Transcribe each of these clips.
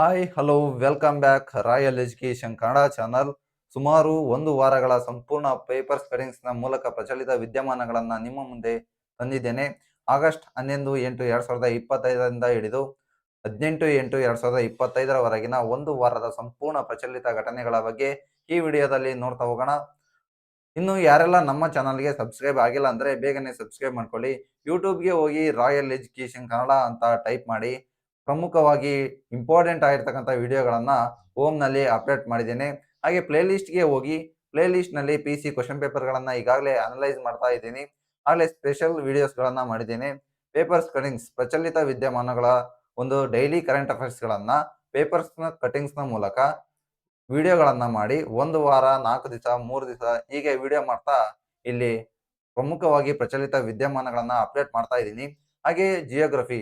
Hi hello welcome back royal education Kannada channel ಸುಮಾರು ಒಂದು ವಾರಗಳ ಸಂಪೂರ್ಣ ಪೇಪರ್ನ ಮೂಲಕ ಪ್ರಚಲಿತ ವಿದ್ಯಮಾನಗಳನ್ನು ನಿಮ್ಮ ಮುಂದೆ ತಂದಿದ್ದೇನೆ. ಆಗಸ್ಟ್ ಹನ್ನೊಂದು ಎಂಟು ಎರಡು ಸಾವಿರದ ಇಪ್ಪತ್ತೈದರಿಂದ ಹಿಡಿದು ಹದಿನೆಂಟು ಎಂಟು ಎರಡು ಸಾವಿರದ ಇಪ್ಪತ್ತೈದರವರೆಗಿನ ಒಂದು ವಾರದ ಸಂಪೂರ್ಣ ಪ್ರಚಲಿತ ಘಟನೆಗಳ ಬಗ್ಗೆ ಈ ವಿಡಿಯೋದಲ್ಲಿ ನೋಡ್ತಾ ಹೋಗೋಣ. ಇನ್ನು ಯಾರೆಲ್ಲ ನಮ್ಮ ಚಾನಲ್ಗೆ ಸಬ್ಸ್ಕ್ರೈಬ್ ಆಗಿಲ್ಲ ಅಂದರೆ ಬೇಗನೆ ಸಬ್ಸ್ಕ್ರೈಬ್ ಮಾಡ್ಕೊಳ್ಳಿ. ಯೂಟ್ಯೂಬ್ಗೆ ಹೋಗಿ ರಾಯಲ್ ಎಜುಕೇಶನ್ ಕನ್ನಡ ಅಂತ ಟೈಪ್ ಮಾಡಿ. ಪ್ರಮುಖವಾಗಿ ಇಂಪಾರ್ಟೆಂಟ್ ಆಗಿರ್ತಕ್ಕಂಥ ವಿಡಿಯೋಗಳನ್ನು ನಲ್ಲಿ ಅಪ್ಡೇಟ್ ಮಾಡಿದ್ದೇನೆ. ಹಾಗೆ ಪ್ಲೇ ಲಿಸ್ಟ್ಗೆ ಹೋಗಿ ಪ್ಲೇ ಲಿಸ್ಟ್ನಲ್ಲಿ ಪಿ ಸಿ ಕ್ವಶನ್ ಪೇಪರ್ಗಳನ್ನು ಈಗಾಗಲೇ ಅನಲೈಸ್ ಮಾಡ್ತಾ ಇದ್ದೀನಿ. ಆಗಲೇ ಸ್ಪೆಷಲ್ ವಿಡಿಯೋಸ್ಗಳನ್ನು ಮಾಡಿದ್ದೇನೆ. ಪೇಪರ್ಸ್ ಕಟಿಂಗ್ಸ್ ಪ್ರಚಲಿತ ವಿದ್ಯಮಾನಗಳ ಒಂದು ಡೈಲಿ ಕರೆಂಟ್ ಅಫೇರ್ಸ್ಗಳನ್ನು ಪೇಪರ್ಸ್ನ ಕಟಿಂಗ್ಸ್ನ ಮೂಲಕ ವಿಡಿಯೋಗಳನ್ನು ಮಾಡಿ ಒಂದು ವಾರ, ನಾಲ್ಕು ದಿವಸ, ಮೂರು ದಿವಸ ಹೀಗೆ ವಿಡಿಯೋ ಮಾಡ್ತಾ ಇಲ್ಲಿ ಪ್ರಮುಖವಾಗಿ ಪ್ರಚಲಿತ ವಿದ್ಯಮಾನಗಳನ್ನು ಅಪ್ಡೇಟ್ ಮಾಡ್ತಾ ಇದ್ದೀನಿ. ಹಾಗೆ ಜಿಯೋಗ್ರಫಿ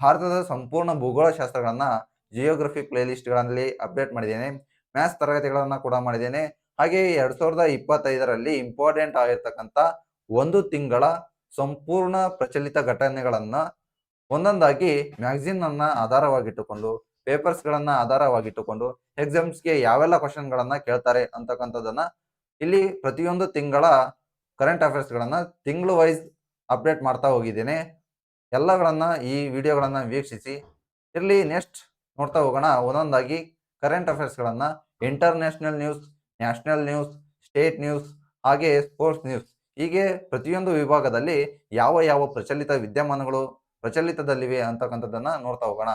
ಭಾರತದ ಸಂಪೂರ್ಣ ಭೂಗೋಳ ಶಾಸ್ತ್ರಗಳನ್ನ ಜಿಯೋಗ್ರಫಿ ಪ್ಲೇ ಲಿಸ್ಟ್ಗಳಲ್ಲಿ ಅಪ್ಡೇಟ್ ಮಾಡಿದ್ದೇನೆ. ಮ್ಯಾಥ್ಸ್ ತರಗತಿಗಳನ್ನ ಕೂಡ ಮಾಡಿದ್ದೇನೆ. ಹಾಗೆ ಎರಡ್ ಸಾವಿರದ ಇಪ್ಪತ್ತೈದರಲ್ಲಿ ಇಂಪಾರ್ಟೆಂಟ್ ಆಗಿರ್ತಕ್ಕಂಥ ಒಂದು ತಿಂಗಳ ಸಂಪೂರ್ಣ ಪ್ರಚಲಿತ ಘಟನೆಗಳನ್ನ ಒಂದೊಂದಾಗಿ ಮ್ಯಾಗಝಿನ್ ಅನ್ನ ಆಧಾರವಾಗಿಟ್ಟುಕೊಂಡು ಪೇಪರ್ಸ್ ಗಳನ್ನ ಆಧಾರವಾಗಿಟ್ಟುಕೊಂಡು ಎಕ್ಸಾಮ್ಸ್ಗೆ ಯಾವೆಲ್ಲ ಕ್ವಶನ್ ಗಳನ್ನ ಕೇಳ್ತಾರೆ ಅಂತಕ್ಕಂಥದ್ದನ್ನ ಇಲ್ಲಿ ಪ್ರತಿಯೊಂದು ತಿಂಗಳ ಕರೆಂಟ್ ಅಫೇರ್ಸ್ ಗಳನ್ನ ತಿಂಗಳು ವೈಸ್ ಅಪ್ಡೇಟ್ ಮಾಡ್ತಾ ಹೋಗಿದ್ದೇನೆ. ಎಲ್ಲಗಳನ್ನ ಈ ವಿಡಿಯೋಗಳನ್ನ ವೀಕ್ಷಿಸಿ. ಇರಲಿ, ನೆಕ್ಸ್ಟ್ ನೋಡ್ತಾ ಹೋಗೋಣ. ಒಂದೊಂದಾಗಿ current ಅಫೇರ್ಸ್ಗಳನ್ನ international news national news state news ಹಾಗೆ ಸ್ಪೋರ್ಟ್ಸ್ ನ್ಯೂಸ್ ಹೀಗೆ ಪ್ರತಿಯೊಂದು ವಿಭಾಗದಲ್ಲಿ ಯಾವ ಯಾವ ಪ್ರಚಲಿತ ವಿದ್ಯಮಾನಗಳು ಪ್ರಚಲಿತದಲ್ಲಿವೆ ಅಂತಕ್ಕಂಥದ್ದನ್ನು ನೋಡ್ತಾ ಹೋಗೋಣ.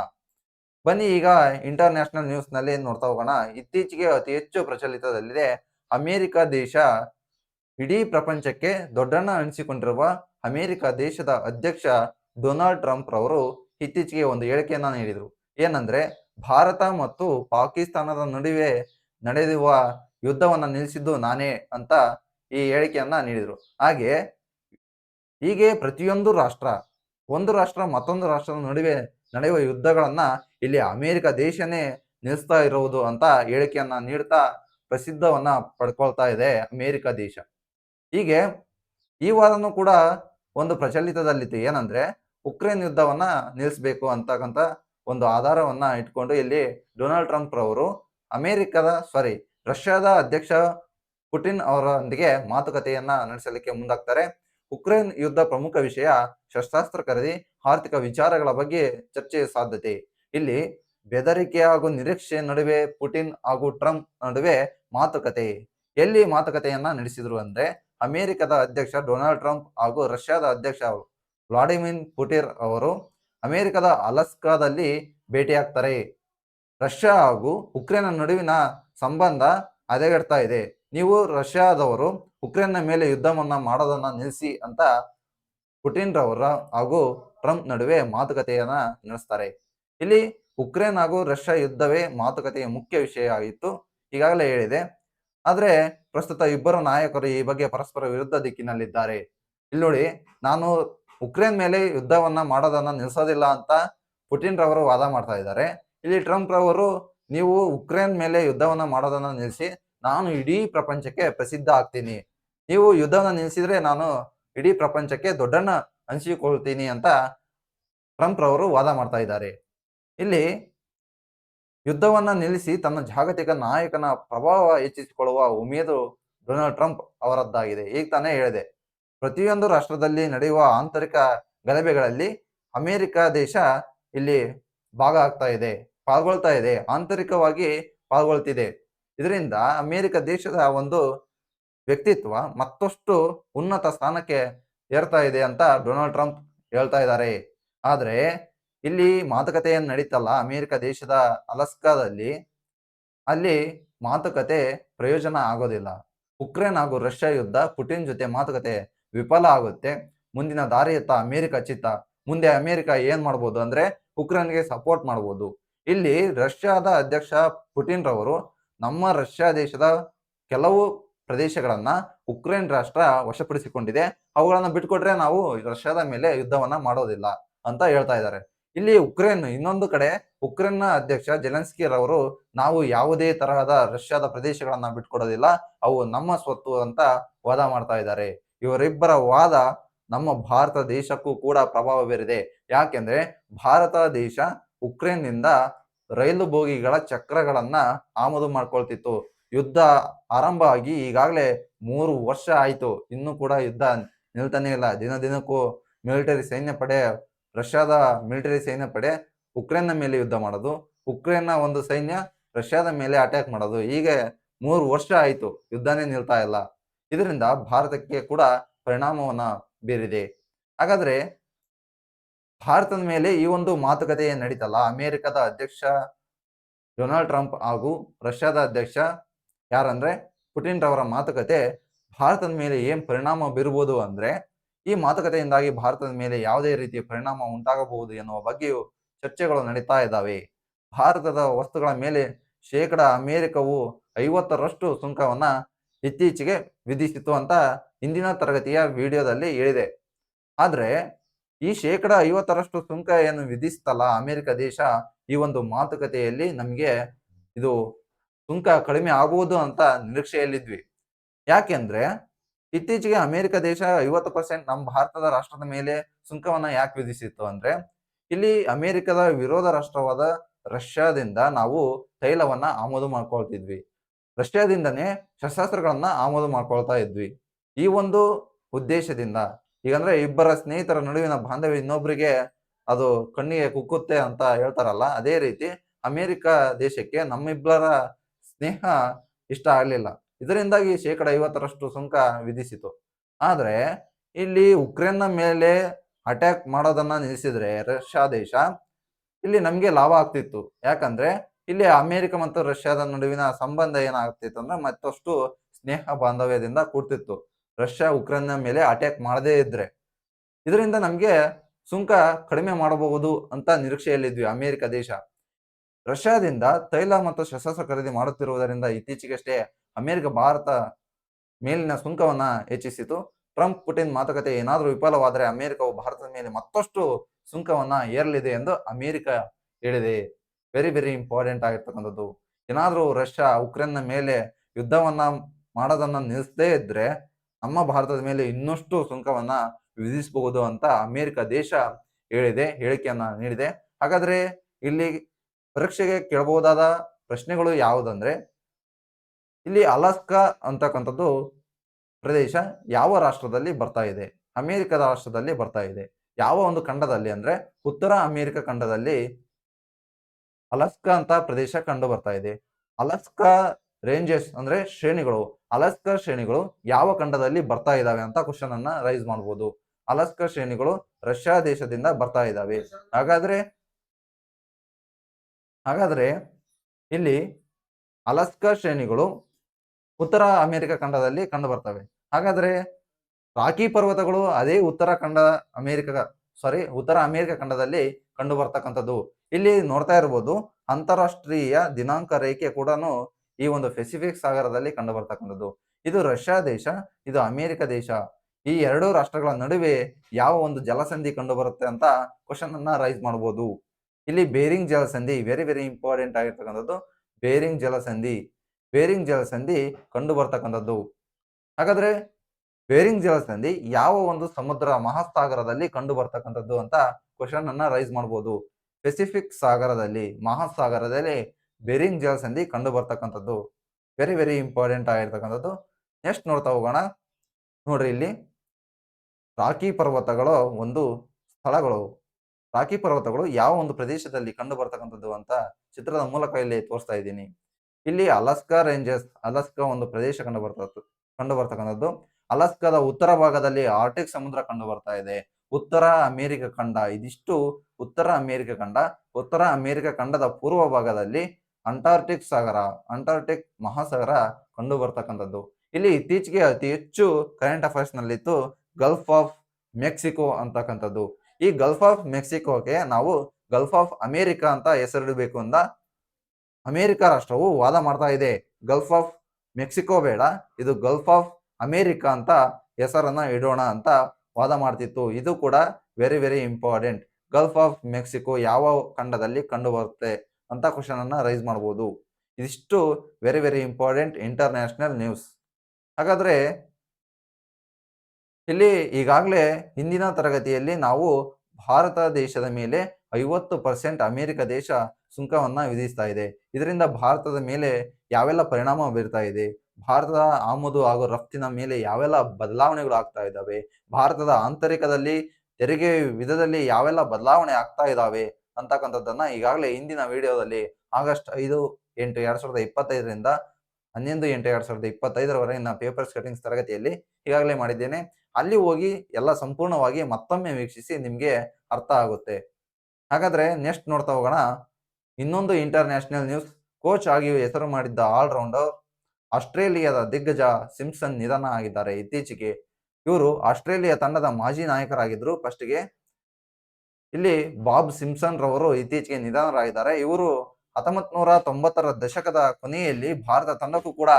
ಬನ್ನಿ ಈಗ ಇಂಟರ್ನ್ಯಾಷನಲ್ ನ್ಯೂಸ್ನಲ್ಲಿ ನೋಡ್ತಾ ಹೋಗೋಣ. ಇತ್ತೀಚೆಗೆ ಅತಿ ಹೆಚ್ಚು ಪ್ರಚಲಿತದಲ್ಲಿದೆ ಅಮೆರಿಕ ದೇಶ. ಇಡೀ ಪ್ರಪಂಚಕ್ಕೆ ದೊಡ್ಡಣ್ಣ ಅನಿಸಿಕೊಂಡಿರುವ ಅಮೆರಿಕ ದೇಶದ ಅಧ್ಯಕ್ಷ ಡೊನಾಲ್ಡ್ ಟ್ರಂಪ್ ರವರು ಇತ್ತೀಚೆಗೆ ಒಂದು ಹೇಳಿಕೆಯನ್ನು ನೀಡಿದರು. ಏನಂದ್ರೆ, ಭಾರತ ಮತ್ತು ಪಾಕಿಸ್ತಾನದ ನಡುವೆ ನಡೆದಿರುವ ಯುದ್ಧವನ್ನು ನಿಲ್ಲಿಸಿದ್ದು ನಾನೇ ಅಂತ ಈ ಹೇಳಿಕೆಯನ್ನ ನೀಡಿದರು. ಹಾಗೆ, ಹೀಗೆ ಪ್ರತಿಯೊಂದು ರಾಷ್ಟ್ರ, ಒಂದು ರಾಷ್ಟ್ರ ಮತ್ತೊಂದು ರಾಷ್ಟ್ರದ ನಡುವೆ ನಡೆಯುವ ಯುದ್ಧಗಳನ್ನ ಇಲ್ಲಿ ಅಮೆರಿಕ ದೇಶನೇ ನಿಲ್ಲಿಸ್ತಾ ಇರುವುದು ಅಂತ ಹೇಳಿಕೆಯನ್ನ ನೀಡ್ತಾ ಪ್ರಸಿದ್ಧವನ್ನ ಪಡ್ಕೊಳ್ತಾ ಇದೆ ಅಮೆರಿಕ ದೇಶ. ಹೀಗೆ, ಈ ವಾರನೂ ಕೂಡ ಒಂದು ಪ್ರಚಲಿತದಲ್ಲಿತ್ತು. ಏನಂದ್ರೆ ಉಕ್ರೇನ್ ಯುದ್ಧವನ್ನ ನಿಲ್ಲಿಸಬೇಕು ಅಂತಕ್ಕಂಥ ಒಂದು ಆಧಾರವನ್ನ ಇಟ್ಕೊಂಡು ಇಲ್ಲಿ ಡೊನಾಲ್ಡ್ ಟ್ರಂಪ್ ರವರು ಅಮೆರಿಕದ ಸಾರಿ ರಷ್ಯಾದ ಅಧ್ಯಕ್ಷ ಪುಟಿನ್ ಅವರೊಂದಿಗೆ ಮಾತುಕತೆಯನ್ನ ನಡೆಸಲಿಕ್ಕೆ ಮುಂದಾಗ್ತಾರೆ. ಉಕ್ರೇನ್ ಯುದ್ಧ ಪ್ರಮುಖ ವಿಷಯ ಶಸ್ತ್ರಾಸ್ತ್ರ ಖರೀದಿ, ಆರ್ಥಿಕ ವಿಚಾರಗಳ ಬಗ್ಗೆ ಚರ್ಚೆಯ ಸಾಧ್ಯತೆ. ಇಲ್ಲಿ ಬೆದರಿಕೆ ಹಾಗೂ ನಿರೀಕ್ಷೆ ನಡುವೆ ಪುಟಿನ್ ಹಾಗೂ ಟ್ರಂಪ್ ನಡುವೆ ಮಾತುಕತೆ. ಎಲ್ಲಿ ಮಾತುಕತೆಯನ್ನ ನಡೆಸಿದ್ರು ಅಂದ್ರೆ ಅಮೆರಿಕದ ಅಧ್ಯಕ್ಷ ಡೊನಾಲ್ಡ್ ಟ್ರಂಪ್ ಹಾಗೂ ರಷ್ಯಾದ ಅಧ್ಯಕ್ಷ ವ್ಲಾಡಿಮಿರ್ ಪುಟಿನ್ ಅವರು ಅಮೆರಿಕದ ಅಲಸ್ಕಾದಲ್ಲಿ ಭೇಟಿಯಾಗ್ತಾರೆ. ರಷ್ಯಾ ಹಾಗೂ ಉಕ್ರೇನ್ ನಡುವಿನ ಸಂಬಂಧ ಹದಗೆಡ್ತಾ ಇದೆ. ನೀವು ರಷ್ಯಾದವರು ಉಕ್ರೇನ್ನ ಮೇಲೆ ಯುದ್ಧವನ್ನ ಮಾಡೋದನ್ನ ನಿಲ್ಲಿಸಿ ಅಂತ ಪುಟಿನ್ ರವರ ಹಾಗೂ ಟ್ರಂಪ್ ನಡುವೆ ಮಾತುಕತೆಯನ್ನ ನಡೆಸ್ತಾರೆ. ಇಲ್ಲಿ ಉಕ್ರೇನ್ ಹಾಗೂ ರಷ್ಯಾ ಯುದ್ಧವೇ ಮಾತುಕತೆಯ ಮುಖ್ಯ ವಿಷಯ ಆಗಿತ್ತು. ಈಗಾಗಲೇ ಹೇಳಿದೆ. ಆದರೆ ಪ್ರಸ್ತುತ ಇಬ್ಬರು ನಾಯಕರು ಈ ಬಗ್ಗೆ ಪರಸ್ಪರ ವಿರುದ್ಧ ದಿಕ್ಕಿನಲ್ಲಿದ್ದಾರೆ. ಇಲ್ಲಿ ನೋಡಿ, ನಾನು ಉಕ್ರೇನ್ ಮೇಲೆ ಯುದ್ಧವನ್ನ ಮಾಡೋದನ್ನ ನಿಲ್ಸೋದಿಲ್ಲ ಅಂತ ಪುಟಿನ್ ರವರು ವಾದ ಮಾಡ್ತಾ ಇದ್ದಾರೆ. ಇಲ್ಲಿ ಟ್ರಂಪ್ ರವರು, ನೀವು ಉಕ್ರೇನ್ ಮೇಲೆ ಯುದ್ಧವನ್ನ ಮಾಡೋದನ್ನ ನಿಲ್ಲಿಸಿ ನಾನು ಇಡೀ ಪ್ರಪಂಚಕ್ಕೆ ಪ್ರಸಿದ್ಧ ಆಗ್ತೀನಿ. ನೀವು ಯುದ್ಧವನ್ನ ನಿಲ್ಲಿಸಿದ್ರೆ ನಾನು ಇಡೀ ಪ್ರಪಂಚಕ್ಕೆ ದೊಡ್ಡನ್ನ ಹಂಚಿಕೊಳ್ತೀನಿ ಅಂತ ಟ್ರಂಪ್ ರವರು ವಾದ ಮಾಡ್ತಾ ಇದ್ದಾರೆ. ಇಲ್ಲಿ ಯುದ್ಧವನ್ನ ನಿಲ್ಲಿಸಿ ತನ್ನ ಜಾಗತಿಕ ನಾಯಕನ ಪ್ರಭಾವ ಹೆಚ್ಚಿಸಿಕೊಳ್ಳುವ ಉಮೇದು ಡೊನಾಲ್ಡ್ ಟ್ರಂಪ್ ಅವರದ್ದಾಗಿದೆ. ಈಗ ತಾನೇ ಹೇಳಿದೆ ಪ್ರತಿಯೊಂದು ರಾಷ್ಟ್ರದಲ್ಲಿ ನಡೆಯುವ ಆಂತರಿಕ ಗಲಭೆಗಳಲ್ಲಿ ಅಮೆರಿಕ ದೇಶ ಇಲ್ಲಿ ಭಾಗ ಆಗ್ತಾ ಇದೆ, ಪಾಲ್ಗೊಳ್ತಾ ಇದೆ, ಆಂತರಿಕವಾಗಿ ಪಾಲ್ಗೊಳ್ತಿದೆ. ಇದರಿಂದ ಅಮೆರಿಕ ದೇಶದ ಒಂದು ವ್ಯಕ್ತಿತ್ವ ಮತ್ತಷ್ಟು ಉನ್ನತ ಸ್ಥಾನಕ್ಕೆ ಏರ್ತಾ ಇದೆ ಅಂತ ಡೊನಾಲ್ಡ್ ಟ್ರಂಪ್ ಹೇಳ್ತಾ ಇದ್ದಾರೆ. ಆದರೆ ಇಲ್ಲಿ ಮಾತುಕತೆ ಏನು ನಡೀತಲ್ಲ, ಅಮೆರಿಕ ದೇಶದ ಅಲಸ್ಕಾದಲ್ಲಿ ಅಲ್ಲಿ ಮಾತುಕತೆ ಪ್ರಯೋಜನ ಆಗೋದಿಲ್ಲ. ಉಕ್ರೇನ್ ಹಾಗೂ ರಷ್ಯಾ ಯುದ್ಧ ಪುಟಿನ್ ಜೊತೆ ಮಾತುಕತೆ ವಿಫಲ ಆಗುತ್ತೆ. ಮುಂದಿನ ದಾರಿಯತ್ತ ಅಮೆರಿಕ ಚಿತ್ತ. ಮುಂದೆ ಅಮೆರಿಕ ಏನ್ ಮಾಡ್ಬೋದು ಅಂದ್ರೆ ಉಕ್ರೇನ್ಗೆ ಸಪೋರ್ಟ್ ಮಾಡ್ಬೋದು. ಇಲ್ಲಿ ರಷ್ಯಾದ ಅಧ್ಯಕ್ಷ ಪುಟಿನ್ ರವರು ನಮ್ಮ ರಷ್ಯಾ ದೇಶದ ಕೆಲವು ಪ್ರದೇಶಗಳನ್ನ ಉಕ್ರೇನ್ ರಾಷ್ಟ್ರ ವಶಪಡಿಸಿಕೊಂಡಿದೆ. ಅವುಗಳನ್ನ ಬಿಟ್ಕೊಟ್ರೆ ನಾವು ರಷ್ಯಾದ ಮೇಲೆ ಯುದ್ಧವನ್ನ ಮಾಡೋದಿಲ್ಲ ಅಂತ ಹೇಳ್ತಾ ಇದ್ದಾರೆ. ಇಲ್ಲಿ ಉಕ್ರೇನ್ ಇನ್ನೊಂದು ಕಡೆ ಉಕ್ರೇನ್ನ ಅಧ್ಯಕ್ಷ ಜೆಲೆನ್ಸ್ಕಿ ರವರು ನಾವು ಯಾವುದೇ ತರಹದ ರಷ್ಯಾದ ಪ್ರದೇಶಗಳನ್ನ ಬಿಟ್ಕೊಡೋದಿಲ್ಲ. ಅವು ನಮ್ಮ ಸ್ವತ್ತು ಅಂತ ವಾದ ಮಾಡ್ತಾ ಇದ್ದಾರೆ. ಇವರಿಬ್ಬರ ವಾದ ನಮ್ಮ ಭಾರತ ದೇಶಕ್ಕೂ ಕೂಡ ಪ್ರಭಾವ ಬೀರಿದೆ. ಯಾಕೆಂದ್ರೆ ಭಾರತ ದೇಶ ಉಕ್ರೇನ್ನಿಂದ ರೈಲು ಬೋಗಿಗಳ ಚಕ್ರಗಳನ್ನ ಆಮದು ಮಾಡ್ಕೊಳ್ತಿತ್ತು. ಯುದ್ಧ ಆರಂಭ ಆಗಿ ಈಗಾಗಲೇ ಮೂರು ವರ್ಷ ಆಯ್ತು. ಇನ್ನೂ ಕೂಡ ಯುದ್ಧ ನಿಲ್ತಾನೆ ಇಲ್ಲ. ದಿನ ದಿನಕ್ಕೂ ಮಿಲಿಟರಿ ಸೈನ್ಯ ಪಡೆ, ರಷ್ಯಾದ ಮಿಲಿಟರಿ ಸೈನ್ಯ ಪಡೆ ಉಕ್ರೇನ್ನ ಮೇಲೆ ಯುದ್ಧ ಮಾಡೋದು. ಉಕ್ರೇನ್ನ ಒಂದು ಸೈನ್ಯ ರಷ್ಯಾದ ಮೇಲೆ ಅಟ್ಯಾಕ್ ಮಾಡೋದು. ಹೀಗೆ ಮೂರು ವರ್ಷ ಆಯ್ತು. ಯುದ್ಧನೇ ನಿಲ್ತಾ ಇಲ್ಲ. ಇದರಿಂದ ಭಾರತಕ್ಕೆ ಕೂಡ ಪರಿಣಾಮವನ್ನ ಬೀರಿದೆ. ಹಾಗಾದ್ರೆ ಭಾರತದ ಮೇಲೆ ಈ ಒಂದು ಮಾತುಕತೆ ನಡೀತಲ್ಲ, ಅಮೆರಿಕದ ಅಧ್ಯಕ್ಷ ಡೊನಾಲ್ಡ್ ಟ್ರಂಪ್ ಹಾಗೂ ರಷ್ಯಾದ ಅಧ್ಯಕ್ಷ ಯಾರಂದ್ರೆ ಪುಟಿನ್ ರವರ ಮಾತುಕತೆ ಭಾರತದ ಮೇಲೆ ಏನ್ ಪರಿಣಾಮ ಬೀರಬಹುದು ಅಂದ್ರೆ, ಈ ಮಾತುಕತೆಯಿಂದಾಗಿ ಭಾರತದ ಮೇಲೆ ಯಾವುದೇ ರೀತಿಯ ಪರಿಣಾಮ ಉಂಟಾಗಬಹುದು ಎನ್ನುವ ಬಗ್ಗೆಯೂ ಚರ್ಚೆಗಳು ನಡೀತಾ ಇದ್ದಾವೆ. ಭಾರತದ ವಸ್ತುಗಳ ಮೇಲೆ ಶೇಕಡ ಅಮೆರಿಕವು ಐವತ್ತರಷ್ಟು ಸುಂಕವನ್ನ ಇತ್ತೀಚೆಗೆ ವಿಧಿಸಿತು ಅಂತ ಹಿಂದಿನ ತರಗತಿಯ ವಿಡಿಯೋದಲ್ಲಿ ಹೇಳಿದೆ. ಆದರೆ ಈ ಶೇಕಡ ಐವತ್ತರಷ್ಟು ಸುಂಕ ಏನು ವಿಧಿಸ್ತಲ್ಲ ಅಮೆರಿಕ ದೇಶ ಈ ಒಂದು ಮಾತುಕತೆಯಲ್ಲಿ ನಮಗೆ ಇದು ಸುಂಕ ಕಡಿಮೆ ಆಗುವುದು ಅಂತ ನಿರೀಕ್ಷೆಯಲ್ಲಿದ್ವಿ. ಯಾಕೆಂದ್ರೆ ಇತ್ತೀಚೆಗೆ ಅಮೆರಿಕ ದೇಶ ಐವತ್ತು ಪರ್ಸೆಂಟ್ ನಮ್ಮ ಭಾರತದ ರಾಷ್ಟ್ರದ ಮೇಲೆ ಸುಂಕವನ್ನ ಯಾಕೆ ವಿಧಿಸಿತ್ತು ಅಂದ್ರೆ ಇಲ್ಲಿ ಅಮೆರಿಕದ ವಿರೋಧ ರಾಷ್ಟ್ರವಾದ ರಷ್ಯಾದಿಂದ ನಾವು ತೈಲವನ್ನ ಆಮದು ಮಾಡ್ಕೊಳ್ತಿದ್ವಿ. ರಷ್ಯಾದಿಂದನೇ ಶಸ್ತ್ರಾಸ್ತ್ರಗಳನ್ನ ಆಮದು ಮಾಡ್ಕೊಳ್ತಾ ಇದ್ವಿ. ಈ ಒಂದು ಉದ್ದೇಶದಿಂದ, ಈಗಂದ್ರೆ ಇಬ್ಬರ ಸ್ನೇಹಿತರ ನಡುವಿನ ಬಾಂಧವ್ಯ ಇನ್ನೊಬ್ಬರಿಗೆ ಅದು ಕಣ್ಣಿಗೆ ಕುಕ್ಕುತ್ತೆ ಅಂತ ಹೇಳ್ತಾರಲ್ಲ, ಅದೇ ರೀತಿ ಅಮೆರಿಕ ದೇಶಕ್ಕೆ ನಮ್ಮಿಬ್ಬರ ಸ್ನೇಹ ಇಷ್ಟ ಆಗಲಿಲ್ಲ. ಇದರಿಂದಾಗಿ ಶೇಕಡ ಐವತ್ತರಷ್ಟು ಸುಂಕ ವಿಧಿಸಿತು. ಆದರೆ, ಇಲ್ಲಿ ಉಕ್ರೇನ್ನ ಮೇಲೆ ಅಟ್ಯಾಕ್ ಮಾಡೋದನ್ನ ನಿಲ್ಲಿಸಿದ್ರೆ ರಷ್ಯಾ ದೇಶ, ಇಲ್ಲಿ ನಮಗೆ ಲಾಭ ಆಗ್ತಿತ್ತು. ಯಾಕಂದ್ರೆ ಇಲ್ಲಿ ಅಮೆರಿಕ ಮತ್ತು ರಷ್ಯಾದ ನಡುವಿನ ಸಂಬಂಧ ಏನಾಗ್ತಿತ್ತು ಅಂದ್ರೆ ಮತ್ತಷ್ಟು ಸ್ನೇಹ ಬಾಂಧವ್ಯದಿಂದ ಕೂಡ್ತಿತ್ತು. ರಷ್ಯಾ ಉಕ್ರೇನ್ ಮೇಲೆ ಅಟ್ಯಾಕ್ ಮಾಡದೇ ಇದ್ರೆ. ಇದರಿಂದ ನಮ್ಗೆ ಸುಂಕ ಕಡಿಮೆ ಮಾಡಬಹುದು ಅಂತ ನಿರೀಕ್ಷೆಯಲ್ಲಿದ್ವಿ ಅಮೆರಿಕ ದೇಶ. ರಷ್ಯಾದಿಂದ ತೈಲ ಮತ್ತು ಶಸ್ತ್ರಾಸ್ತ್ರ ಖರೀದಿ ಮಾಡುತ್ತಿರುವುದರಿಂದ ಇತ್ತೀಚೆಗಷ್ಟೇ ಅಮೆರಿಕ, ಭಾರತ ಮೇಲಿನ ಸುಂಕವನ್ನ ಹೆಚ್ಚಿಸಿತು. ಟ್ರಂಪ್, ಪುಟಿನ್ ಮಾತುಕತೆ ಏನಾದರೂ ವಿಫಲವಾದರೆ ಅಮೆರಿಕವು ಭಾರತದ ಮೇಲೆ ಮತ್ತಷ್ಟು ಸುಂಕವನ್ನ ಏರಲಿದೆ ಎಂದು ಅಮೆರಿಕ ಹೇಳಿದೆ. ವೆರಿ ವೆರಿ ಇಂಪಾರ್ಟೆಂಟ್ ಆಗಿರ್ತಕ್ಕಂಥದ್ದು. ಏನಾದರೂ ರಷ್ಯಾ, ಉಕ್ರೇನ್ನ ಮೇಲೆ ಯುದ್ಧವನ್ನ ಮಾಡೋದನ್ನ ನಿಲ್ಲಿಸದೇ ಇದ್ರೆ ನಮ್ಮ ಭಾರತದ ಮೇಲೆ ಇನ್ನಷ್ಟು ಸುಂಕವನ್ನ ವಿಧಿಸಬಹುದು ಅಂತ ಅಮೆರಿಕ ದೇಶ ಹೇಳಿದೆ, ಹೇಳಿಕೆಯನ್ನ ನೀಡಿದೆ. ಹಾಗಾದ್ರೆ ಇಲ್ಲಿ ಪರೀಕ್ಷೆಗೆ ಕೇಳಬಹುದಾದ ಪ್ರಶ್ನೆಗಳು ಯಾವುದಂದ್ರೆ, ಇಲ್ಲಿ ಅಲಾಸ್ಕಾ ಅಂತಕ್ಕಂಥದ್ದು ಪ್ರದೇಶ ಯಾವ ರಾಷ್ಟ್ರದಲ್ಲಿ ಬರ್ತಾ ಇದೆ? ಅಮೆರಿಕದ ರಾಷ್ಟ್ರದಲ್ಲಿ ಬರ್ತಾ ಇದೆ. ಯಾವ ಒಂದು ಖಂಡದಲ್ಲಿ ಅಂದ್ರೆ ಉತ್ತರ ಅಮೆರಿಕ ಖಂಡದಲ್ಲಿ ಅಲಸ್ಕಾ ಅಂತ ಪ್ರದೇಶ ಕಂಡು ಬರ್ತಾ ಇದೆ. ಅಲಸ್ಕಾ ರೇಂಜಸ್ ಅಂದ್ರೆ ಶ್ರೇಣಿಗಳು, ಅಲಸ್ಕಾ ಶ್ರೇಣಿಗಳು ಯಾವ ಖಂಡದಲ್ಲಿ ಬರ್ತಾ ಇದಾವೆ ಅಂತ ಕ್ವಶನ್ ಅನ್ನ ರೈಸ್ ಮಾಡಬಹುದು ಅಲಸ್ಕಾ ಶ್ರೇಣಿಗಳು ರಷ್ಯಾ ದೇಶದಿಂದ ಬರ್ತಾ ಇದಾವೆ. ಹಾಗಾದ್ರೆ ಹಾಗಾದ್ರೆ ಇಲ್ಲಿ ಅಲಸ್ಕಾ ಶ್ರೇಣಿಗಳು ಉತ್ತರ ಅಮೆರಿಕ ಖಂಡದಲ್ಲಿ ಕಂಡು ಬರ್ತವೆ. ಹಾಗಾದ್ರೆ ರಾಕಿ ಪರ್ವತಗಳು ಅದೇ ಉತ್ತರ ಖಂಡ ಅಮೆರಿಕ ಸಾರಿ ಉತ್ತರ ಅಮೆರಿಕ ಖಂಡದಲ್ಲಿ ಕಂಡು ಬರ್ತಕ್ಕಂಥದ್ದು ಇಲ್ಲಿ ನೋಡ್ತಾ ಇರ್ಬೋದು ಅಂತಾರಾಷ್ಟ್ರೀಯ ದಿನಾಂಕ ರೇಖೆ ಕೂಡ ಈ ಒಂದು ಪೆಸಿಫಿಕ್ ಸಾಗರದಲ್ಲಿ ಕಂಡು ಬರ್ತಕ್ಕಂಥದ್ದು ಇದು ರಷ್ಯಾ ದೇಶ, ಇದು ಅಮೆರಿಕ ದೇಶ. ಈ ಎರಡು ರಾಷ್ಟ್ರಗಳ ನಡುವೆ ಯಾವ ಒಂದು ಜಲಸಂಧಿ ಕಂಡು ಬರುತ್ತೆ ಅಂತ ಕ್ವಶನ್ ಅನ್ನ ರೈಸ್ ಮಾಡಬಹುದು ಇಲ್ಲಿ ಬೇರಿಂಗ್ ಜಲಸಂಧಿ ವೆರಿ ವೆರಿ ಇಂಪಾರ್ಟೆಂಟ್ ಆಗಿರ್ತಕ್ಕಂಥದ್ದು. ಬೇರಿಂಗ್ ಜಲಸಂಧಿ ಬೇರಿಂಗ್ ಜಲಸಂಧಿ ಕಂಡು ಬರ್ತಕ್ಕಂಥದ್ದು ಹಾಗಾದ್ರೆ ಬೇರಿಂಗ್ ಜಲಸಂಧಿ ಯಾವ ಒಂದು ಸಮುದ್ರ ಮಹಾಸಾಗರದಲ್ಲಿ ಕಂಡು ಬರ್ತಕ್ಕಂಥದ್ದು ಅಂತ ಕ್ವಶನ್ ಅನ್ನ ರೈಸ್ ಮಾಡಬಹುದು ಪೆಸಿಫಿಕ್ ಸಾಗರದಲ್ಲಿ, ಮಹಾಸಾಗರದಲ್ಲಿ ಬೇರಿಂಗ್ ಜಲಸಂಧಿ ಕಂಡು ಬರ್ತಕ್ಕಂಥದ್ದು ವೆರಿ ವೆರಿ ಇಂಪಾರ್ಟೆಂಟ್ ಆಗಿರ್ತಕ್ಕಂಥದ್ದು. ನೆಕ್ಸ್ಟ್ ನೋಡ್ತಾ ಹೋಗೋಣ. ನೋಡ್ರಿ ಇಲ್ಲಿ. ರಾಕಿ ಪರ್ವತಗಳು ಒಂದು ಸ್ಥಳಗಳು. ರಾಕಿ ಪರ್ವತಗಳು ಯಾವ ಒಂದು ಪ್ರದೇಶದಲ್ಲಿ ಕಂಡು ಬರ್ತಕ್ಕಂಥದ್ದು ಅಂತ ಚಿತ್ರದ ಮೂಲಕ ಇಲ್ಲಿ ತೋರಿಸ್ತಾ ಇದ್ದೀನಿ. ಇಲ್ಲಿ ಅಲಸ್ಕಾ ರೇಂಜಸ್ ಅಲಸ್ಕಾ ಒಂದು ಪ್ರದೇಶ ಕಂಡು ಬರ್ತದ್ದು ಕಂಡು ಬರ್ತಕ್ಕಂಥದ್ದು ಅಲಸ್ಕಾದ ಉತ್ತರ ಭಾಗದಲ್ಲಿ ಆರ್ಟಿಕ್ ಸಮುದ್ರ ಕಂಡು ಬರ್ತಾ ಇದೆ. ಉತ್ತರ ಅಮೆರಿಕ ಖಂಡ, ಇದಿಷ್ಟು ಉತ್ತರ ಅಮೆರಿಕ ಖಂಡ. ಉತ್ತರ ಅಮೆರಿಕ ಖಂಡದ ಪೂರ್ವ ಭಾಗದಲ್ಲಿ ಅಂಟಾರ್ಟಿಕ್ ಸಾಗರ ಅಂಟಾರ್ಟಿಕ್ ಮಹಾಸಾಗರ ಕಂಡು ಬರ್ತಕ್ಕಂಥದ್ದು. ಇಲ್ಲಿ ಇತ್ತೀಚೆಗೆ ಅತಿ ಹೆಚ್ಚು ಕರೆಂಟ್ ಅಫೇರ್ಸ್ ನಲ್ಲಿತ್ತು ಗಲ್ಫ್ ಆಫ್ ಮೆಕ್ಸಿಕೋ ಅಂತಕ್ಕಂಥದ್ದು. ಈ ಗಲ್ಫ್ ಆಫ್ ಮೆಕ್ಸಿಕೋಗೆ ನಾವು ಗಲ್ಫ್ ಆಫ್ ಅಮೆರಿಕ ಅಂತ ಹೆಸರಿಡಬೇಕು ಅಂತ ಅಮೆರಿಕ ರಾಷ್ಟ್ರವು ವಾದ ಮಾಡ್ತಾ ಇದೆ. ಗಲ್ಫ್ ಆಫ್ ಮೆಕ್ಸಿಕೋ ಬೇಡ, ಇದು ಗಲ್ಫ್ ಆಫ್ ಅಮೆರಿಕ ಅಂತ ಹೆಸರನ್ನ ಇಡೋಣ ಅಂತ ವಾದ ಮಾಡ್ತಿತ್ತು. ಇದು ಕೂಡ very very important Gulf of Mexico ಯಾವ ಖಂಡದಲ್ಲಿ ಕಂಡು ಬರುತ್ತೆ ಅಂತ ಕ್ವಶನ್ ಅನ್ನ ರೈಸ್ ಮಾಡಬಹುದು ಇದಿಷ್ಟು very very important international news ಹಾಗಾದ್ರೆ ಇಲ್ಲಿ ಈಗಾಗಲೇ ಹಿಂದಿನ ತರಗತಿಯಲ್ಲಿ ನಾವು ಭಾರತ ದೇಶದ ಮೇಲೆ ಐವತ್ತು ಪರ್ಸೆಂಟ್ ಅಮೇರಿಕ ದೇಶ ಸುಂಕವನ್ನ ವಿಧಿಸ್ತಾ ಇದೆ. ಇದರಿಂದ ಭಾರತದ ಮೇಲೆ ಯಾವೆಲ್ಲ ಪರಿಣಾಮ ಬೀರ್ತಾ ಇದೆ? ಭಾರತದ ಆಮದು ಹಾಗೂ ರಫ್ತಿನ ಮೇಲೆ ಯಾವೆಲ್ಲ ಬದಲಾವಣೆಗಳು ಆಗ್ತಾ ಇದ್ದಾವೆ? ಭಾರತದ ಆಂತರಿಕದಲ್ಲಿ, ತೆರಿಗೆ ವಿಧದಲ್ಲಿ ಯಾವೆಲ್ಲ ಬದಲಾವಣೆ ಆಗ್ತಾ ಇದ್ದಾವೆ? ಅಂತಕ್ಕಂಥದ್ದನ್ನ ಈಗಾಗಲೇ ಹಿಂದಿನ ವಿಡಿಯೋದಲ್ಲಿ ಆಗಸ್ಟ್ ಐದು, ಎಂಟು, ಎರಡ್ ಸಾವಿರದ ಇಪ್ಪತ್ತೈದರಿಂದ ಹನ್ನೊಂದು, ಎಂಟು, ಎರಡ್ ಸಾವಿರದ ಇಪ್ಪತ್ತೈದರವರೆಗಿನ ಪೇಪರ್ಸ್ ಕಟಿಂಗ್ಸ್ ತರಗತಿಯಲ್ಲಿ ಈಗಾಗಲೇ ಮಾಡಿದ್ದೇನೆ. ಅಲ್ಲಿ ಹೋಗಿ ಎಲ್ಲ ಸಂಪೂರ್ಣವಾಗಿ ಮತ್ತೊಮ್ಮೆ ವೀಕ್ಷಿಸಿ ನಿಮಗೆ ಅರ್ಥ ಆಗುತ್ತೆ. ಹಾಗಾದ್ರೆ ನೆಕ್ಸ್ಟ್ ನೋಡ್ತಾ ಹೋಗೋಣ. ಇನ್ನೊಂದು ಇಂಟರ್ನ್ಯಾಷನಲ್ ನ್ಯೂಸ್ ಕೋಚ್ ಆಗಿ ಹೆಸರು ಮಾಡಿದ್ದ ಆಲ್ರೌಂಡರ್ ಆಸ್ಟ್ರೇಲಿಯಾದ ದಿಗ್ಗಜ ಸಿಮ್ಸನ್ ನಿಧನ ಆಗಿದ್ದಾರೆ. ಇತ್ತೀಚೆಗೆ ಇವರು ಆಸ್ಟ್ರೇಲಿಯಾ ತಂಡದ ಮಾಜಿ ನಾಯಕರಾಗಿದ್ದರು. ಫಸ್ಟ್ಗೆ ಇಲ್ಲಿ ಬಾಬ್ ಸಿಮ್ಸನ್ ರವರು ಇತ್ತೀಚೆಗೆ ನಿಧನರಾಗಿದ್ದಾರೆ. ಇವರು ಹತ್ತೊಂಬತ್ ನೂರ ತೊಂಬತ್ತರ ದಶಕದ ಕೊನೆಯಲ್ಲಿ ಭಾರತ ತಂಡಕ್ಕೂ ಕೂಡ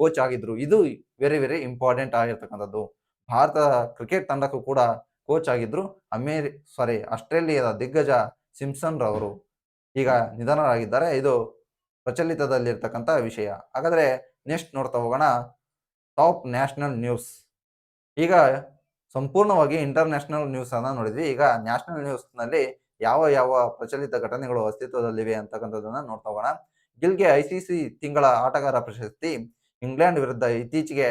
ಕೋಚ್ ಆಗಿದ್ರು. ಇದು ವೆರಿ ವೆರಿ ಇಂಪಾರ್ಟೆಂಟ್ ಆಗಿರ್ತಕ್ಕಂಥದ್ದು. ಭಾರತ ಕ್ರಿಕೆಟ್ ತಂಡಕ್ಕೂ ಕೂಡ ಕೋಚ್ ಆಗಿದ್ರು. ಅಮೇರಿ ಸಾರಿ ಆಸ್ಟ್ರೇಲಿಯಾದ ದಿಗ್ಗಜ ಸಿಮ್ಸನ್ ರವರು ಈಗ ನಿಧನರಾಗಿದ್ದಾರೆ. ಇದು ಪ್ರಚಲಿತದಲ್ಲಿರ್ತಕ್ಕಂಥ ವಿಷಯ. ಹಾಗಾದ್ರೆ ನೆಕ್ಸ್ಟ್ ನೋಡ್ತಾ ಹೋಗೋಣ. ಟಾಪ್ ನ್ಯಾಷನಲ್ ನ್ಯೂಸ್ ಈಗ ಸಂಪೂರ್ಣವಾಗಿ ಇಂಟರ್ನ್ಯಾಷನಲ್ ನ್ಯೂಸ್ ಅನ್ನ ನೋಡಿದ್ವಿ. ಈಗ ನ್ಯಾಷನಲ್ ನ್ಯೂಸ್ನಲ್ಲಿ ಯಾವ ಯಾವ ಪ್ರಚಲಿತ ಘಟನೆಗಳು ಅಸ್ತಿತ್ವದಲ್ಲಿವೆ ಅಂತಕ್ಕಂಥದ್ದನ್ನ ನೋಡ್ತಾ ಹೋಗೋಣ. ಗಿಲ್ಗೆ ಐಸಿಸಿ ತಿಂಗಳ ಆಟಗಾರ ಪ್ರಶಸ್ತಿ. ಇಂಗ್ಲೆಂಡ್ ವಿರುದ್ಧ ಇತ್ತೀಚೆಗೆ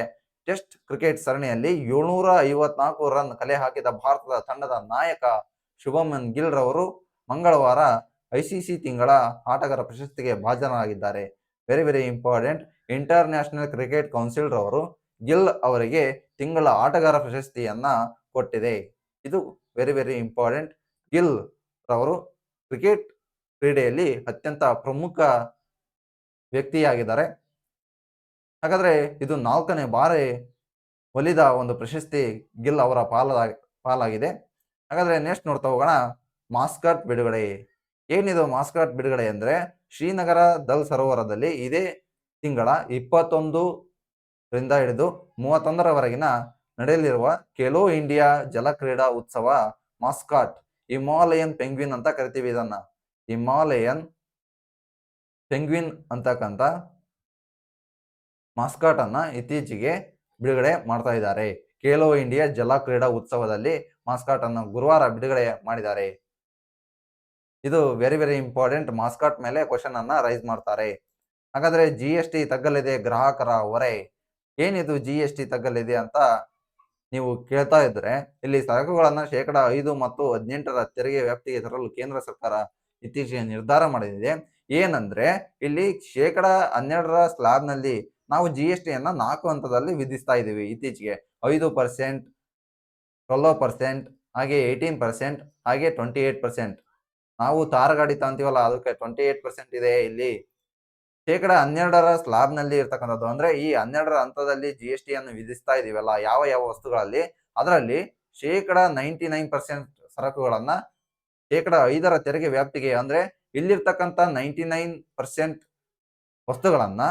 ಟೆಸ್ಟ್ ಕ್ರಿಕೆಟ್ ಸರಣಿಯಲ್ಲಿ ಏಳ್ನೂರ ಐವತ್ನಾಲ್ಕು ರನ್ ಕಲೆ ಹಾಕಿದ ಭಾರತದ ತಂಡದ ನಾಯಕ ಶುಭಮನ್ ಗಿಲ್ ರವರು ಮಂಗಳವಾರ ಐಸಿಸಿ ತಿಂಗಳ ಆಟಗಾರ ಪ್ರಶಸ್ತಿಗೆ ಭಾಜನರಾಗಿದ್ದಾರೆ. Very very important International Cricket Council ರವರು ಗಿಲ್ ಅವರಿಗೆ ತಿಂಗಳ ಆಟಗಾರ ಪ್ರಶಸ್ತಿಯನ್ನ ಕೊಟ್ಟಿದೆ. ಇದು ವೆರಿ ವೆರಿ ಇಂಪಾರ್ಟೆಂಟ್ ಗಿಲ್ ರವರು ಕ್ರಿಕೆಟ್ ಕ್ರೀಡೆಯಲ್ಲಿ ಅತ್ಯಂತ ಪ್ರಮುಖ ವ್ಯಕ್ತಿಯಾಗಿದ್ದಾರೆ. ಹಾಗಾದ್ರೆ ಇದು ನಾಲ್ಕನೇ ಬಾರಿ ಒಲಿದ ಒಂದು ಪ್ರಶಸ್ತಿ ಗಿಲ್ ಅವರ ಪಾಲ ಪಾಲಾಗಿದೆ. ಹಾಗಾದ್ರೆ ನೆಕ್ಸ್ಟ್ ನೋಡ್ತಾ ಹೋಗೋಣ. ಮಾಸ್ಕಟ್ ಬಿಡುಗಡೆ. ಏನಿದು ಮಾಸ್ಕಾಟ್ ಬಿಡುಗಡೆ ಅಂದರೆ ಶ್ರೀನಗರ ದಲ್ ಸರೋವರದಲ್ಲಿ ಇದೇ ತಿಂಗಳ ಇಪ್ಪತ್ತೊಂದು ರಿಂದ ಹಿಡಿದು ಮೂವತ್ತೊಂದರವರೆಗಿನ ನಡೆಯಲಿರುವ ಕೆಲೋ ಇಂಡಿಯಾ ಜಲ ಕ್ರೀಡಾ ಉತ್ಸವ ಮಾಸ್ಕಾಟ್, ಹಿಮಾಲಯನ್ ಪೆಂಗ್ವಿನ್ ಅಂತ ಕರಿತೀವಿ ಇದನ್ನ. ಹಿಮಾಲಯನ್ ಪೆಂಗ್ವಿನ್ ಅಂತಕ್ಕಂಥ ಮಾಸ್ಕಾಟ್ ಅನ್ನ ಇತ್ತೀಚೆಗೆ ಬಿಡುಗಡೆ ಮಾಡ್ತಾ ಇದ್ದಾರೆ. ಖೇಲೋ ಇಂಡಿಯಾ ಜಲ ಕ್ರೀಡಾ ಉತ್ಸವದಲ್ಲಿ ಮಾಸ್ಕಾಟ್ ಅನ್ನು ಗುರುವಾರ ಬಿಡುಗಡೆ ಮಾಡಿದ್ದಾರೆ. ಇದು ವೆರಿ ವೆರಿ ಇಂಪಾರ್ಟೆಂಟ್ ಮಾಸ್ಕಾಟ್ ಮೇಲೆ ಕ್ವಶನ್ ಅನ್ನ ರೈಸ್ ಮಾಡ್ತಾರೆ. ಹಾಗಾದ್ರೆ ಜಿ ಎಸ್ ಟಿ ತಗ್ಗಲಿದೆ ಗ್ರಾಹಕರ ಹೊರೆ. ಏನಿದು ಜಿ ಎಸ್ ಟಿ ತಗ್ಗಲಿದೆ ಅಂತ ನೀವು ಕೇಳ್ತಾ ಇದ್ರೆ ಇಲ್ಲಿ ಸರಕುಗಳನ್ನ ಶೇಕಡ ಐದು ಮತ್ತು ಹದಿನೆಂಟರ ತೆರಿಗೆ ವ್ಯಾಪ್ತಿಗೆ ತರಲು ಕೇಂದ್ರ ಸರ್ಕಾರ ಇತ್ತೀಚೆಗೆ ನಿರ್ಧಾರ ಮಾಡಿದೆ. ಏನಂದ್ರೆ ಇಲ್ಲಿ ಶೇಕಡ ಹನ್ನೆರಡರ ಸ್ಲಾಬ್ನಲ್ಲಿ ನಾವು ಜಿ ಎಸ್ ಟಿಯನ್ನ ನಾಲ್ಕು ಹಂತದಲ್ಲಿ ವಿಧಿಸ್ತಾ ಇದ್ದೀವಿ. ಇತ್ತೀಚೆಗೆ ಐದು ಪರ್ಸೆಂಟ್ ಟ್ವೆಲ್ವ್ ಪರ್ಸೆಂಟ್ ಹಾಗೆ ಏಯ್ಟೀನ್ ಪರ್ಸೆಂಟ್ ಹಾಗೆ ಟ್ವೆಂಟಿ ಏಟ್ ಪರ್ಸೆಂಟ್ ನಾವು ತಾರ್ ಗಾಡಿ ತಗೊಂತೀವಲ್ಲ ಅದಕ್ಕೆ ಟ್ವೆಂಟಿ ಏಟ್ ಪರ್ಸೆಂಟ್ ಇದೆ ಇಲ್ಲಿ. ಶೇಕಡ ಹನ್ನೆರಡರ ಸ್ಲಾಬ್ನಲ್ಲಿ ಇರ್ತಕ್ಕಂಥದ್ದು. ಅಂದ್ರೆ ಈ ಹನ್ನೆರಡರ ಹಂತದಲ್ಲಿ ಜಿ ಎಸ್ ಟಿ ಅನ್ನು ವಿಧಿಸ್ತಾ ಇದೀವಲ್ಲ, ಯಾವ ಯಾವ ವಸ್ತುಗಳಲ್ಲಿ, ಅದರಲ್ಲಿ ಶೇಕಡ ನೈಂಟಿ ನೈನ್ ಪರ್ಸೆಂಟ್ ಸರಕುಗಳನ್ನ ಶೇಕಡ ಐದರ ತೆರಿಗೆ ವ್ಯಾಪ್ತಿಗೆ, ಅಂದ್ರೆ ಇಲ್ಲಿರ್ತಕ್ಕಂಥ ನೈಂಟಿ ನೈನ್ ಪರ್ಸೆಂಟ್ ವಸ್ತುಗಳನ್ನ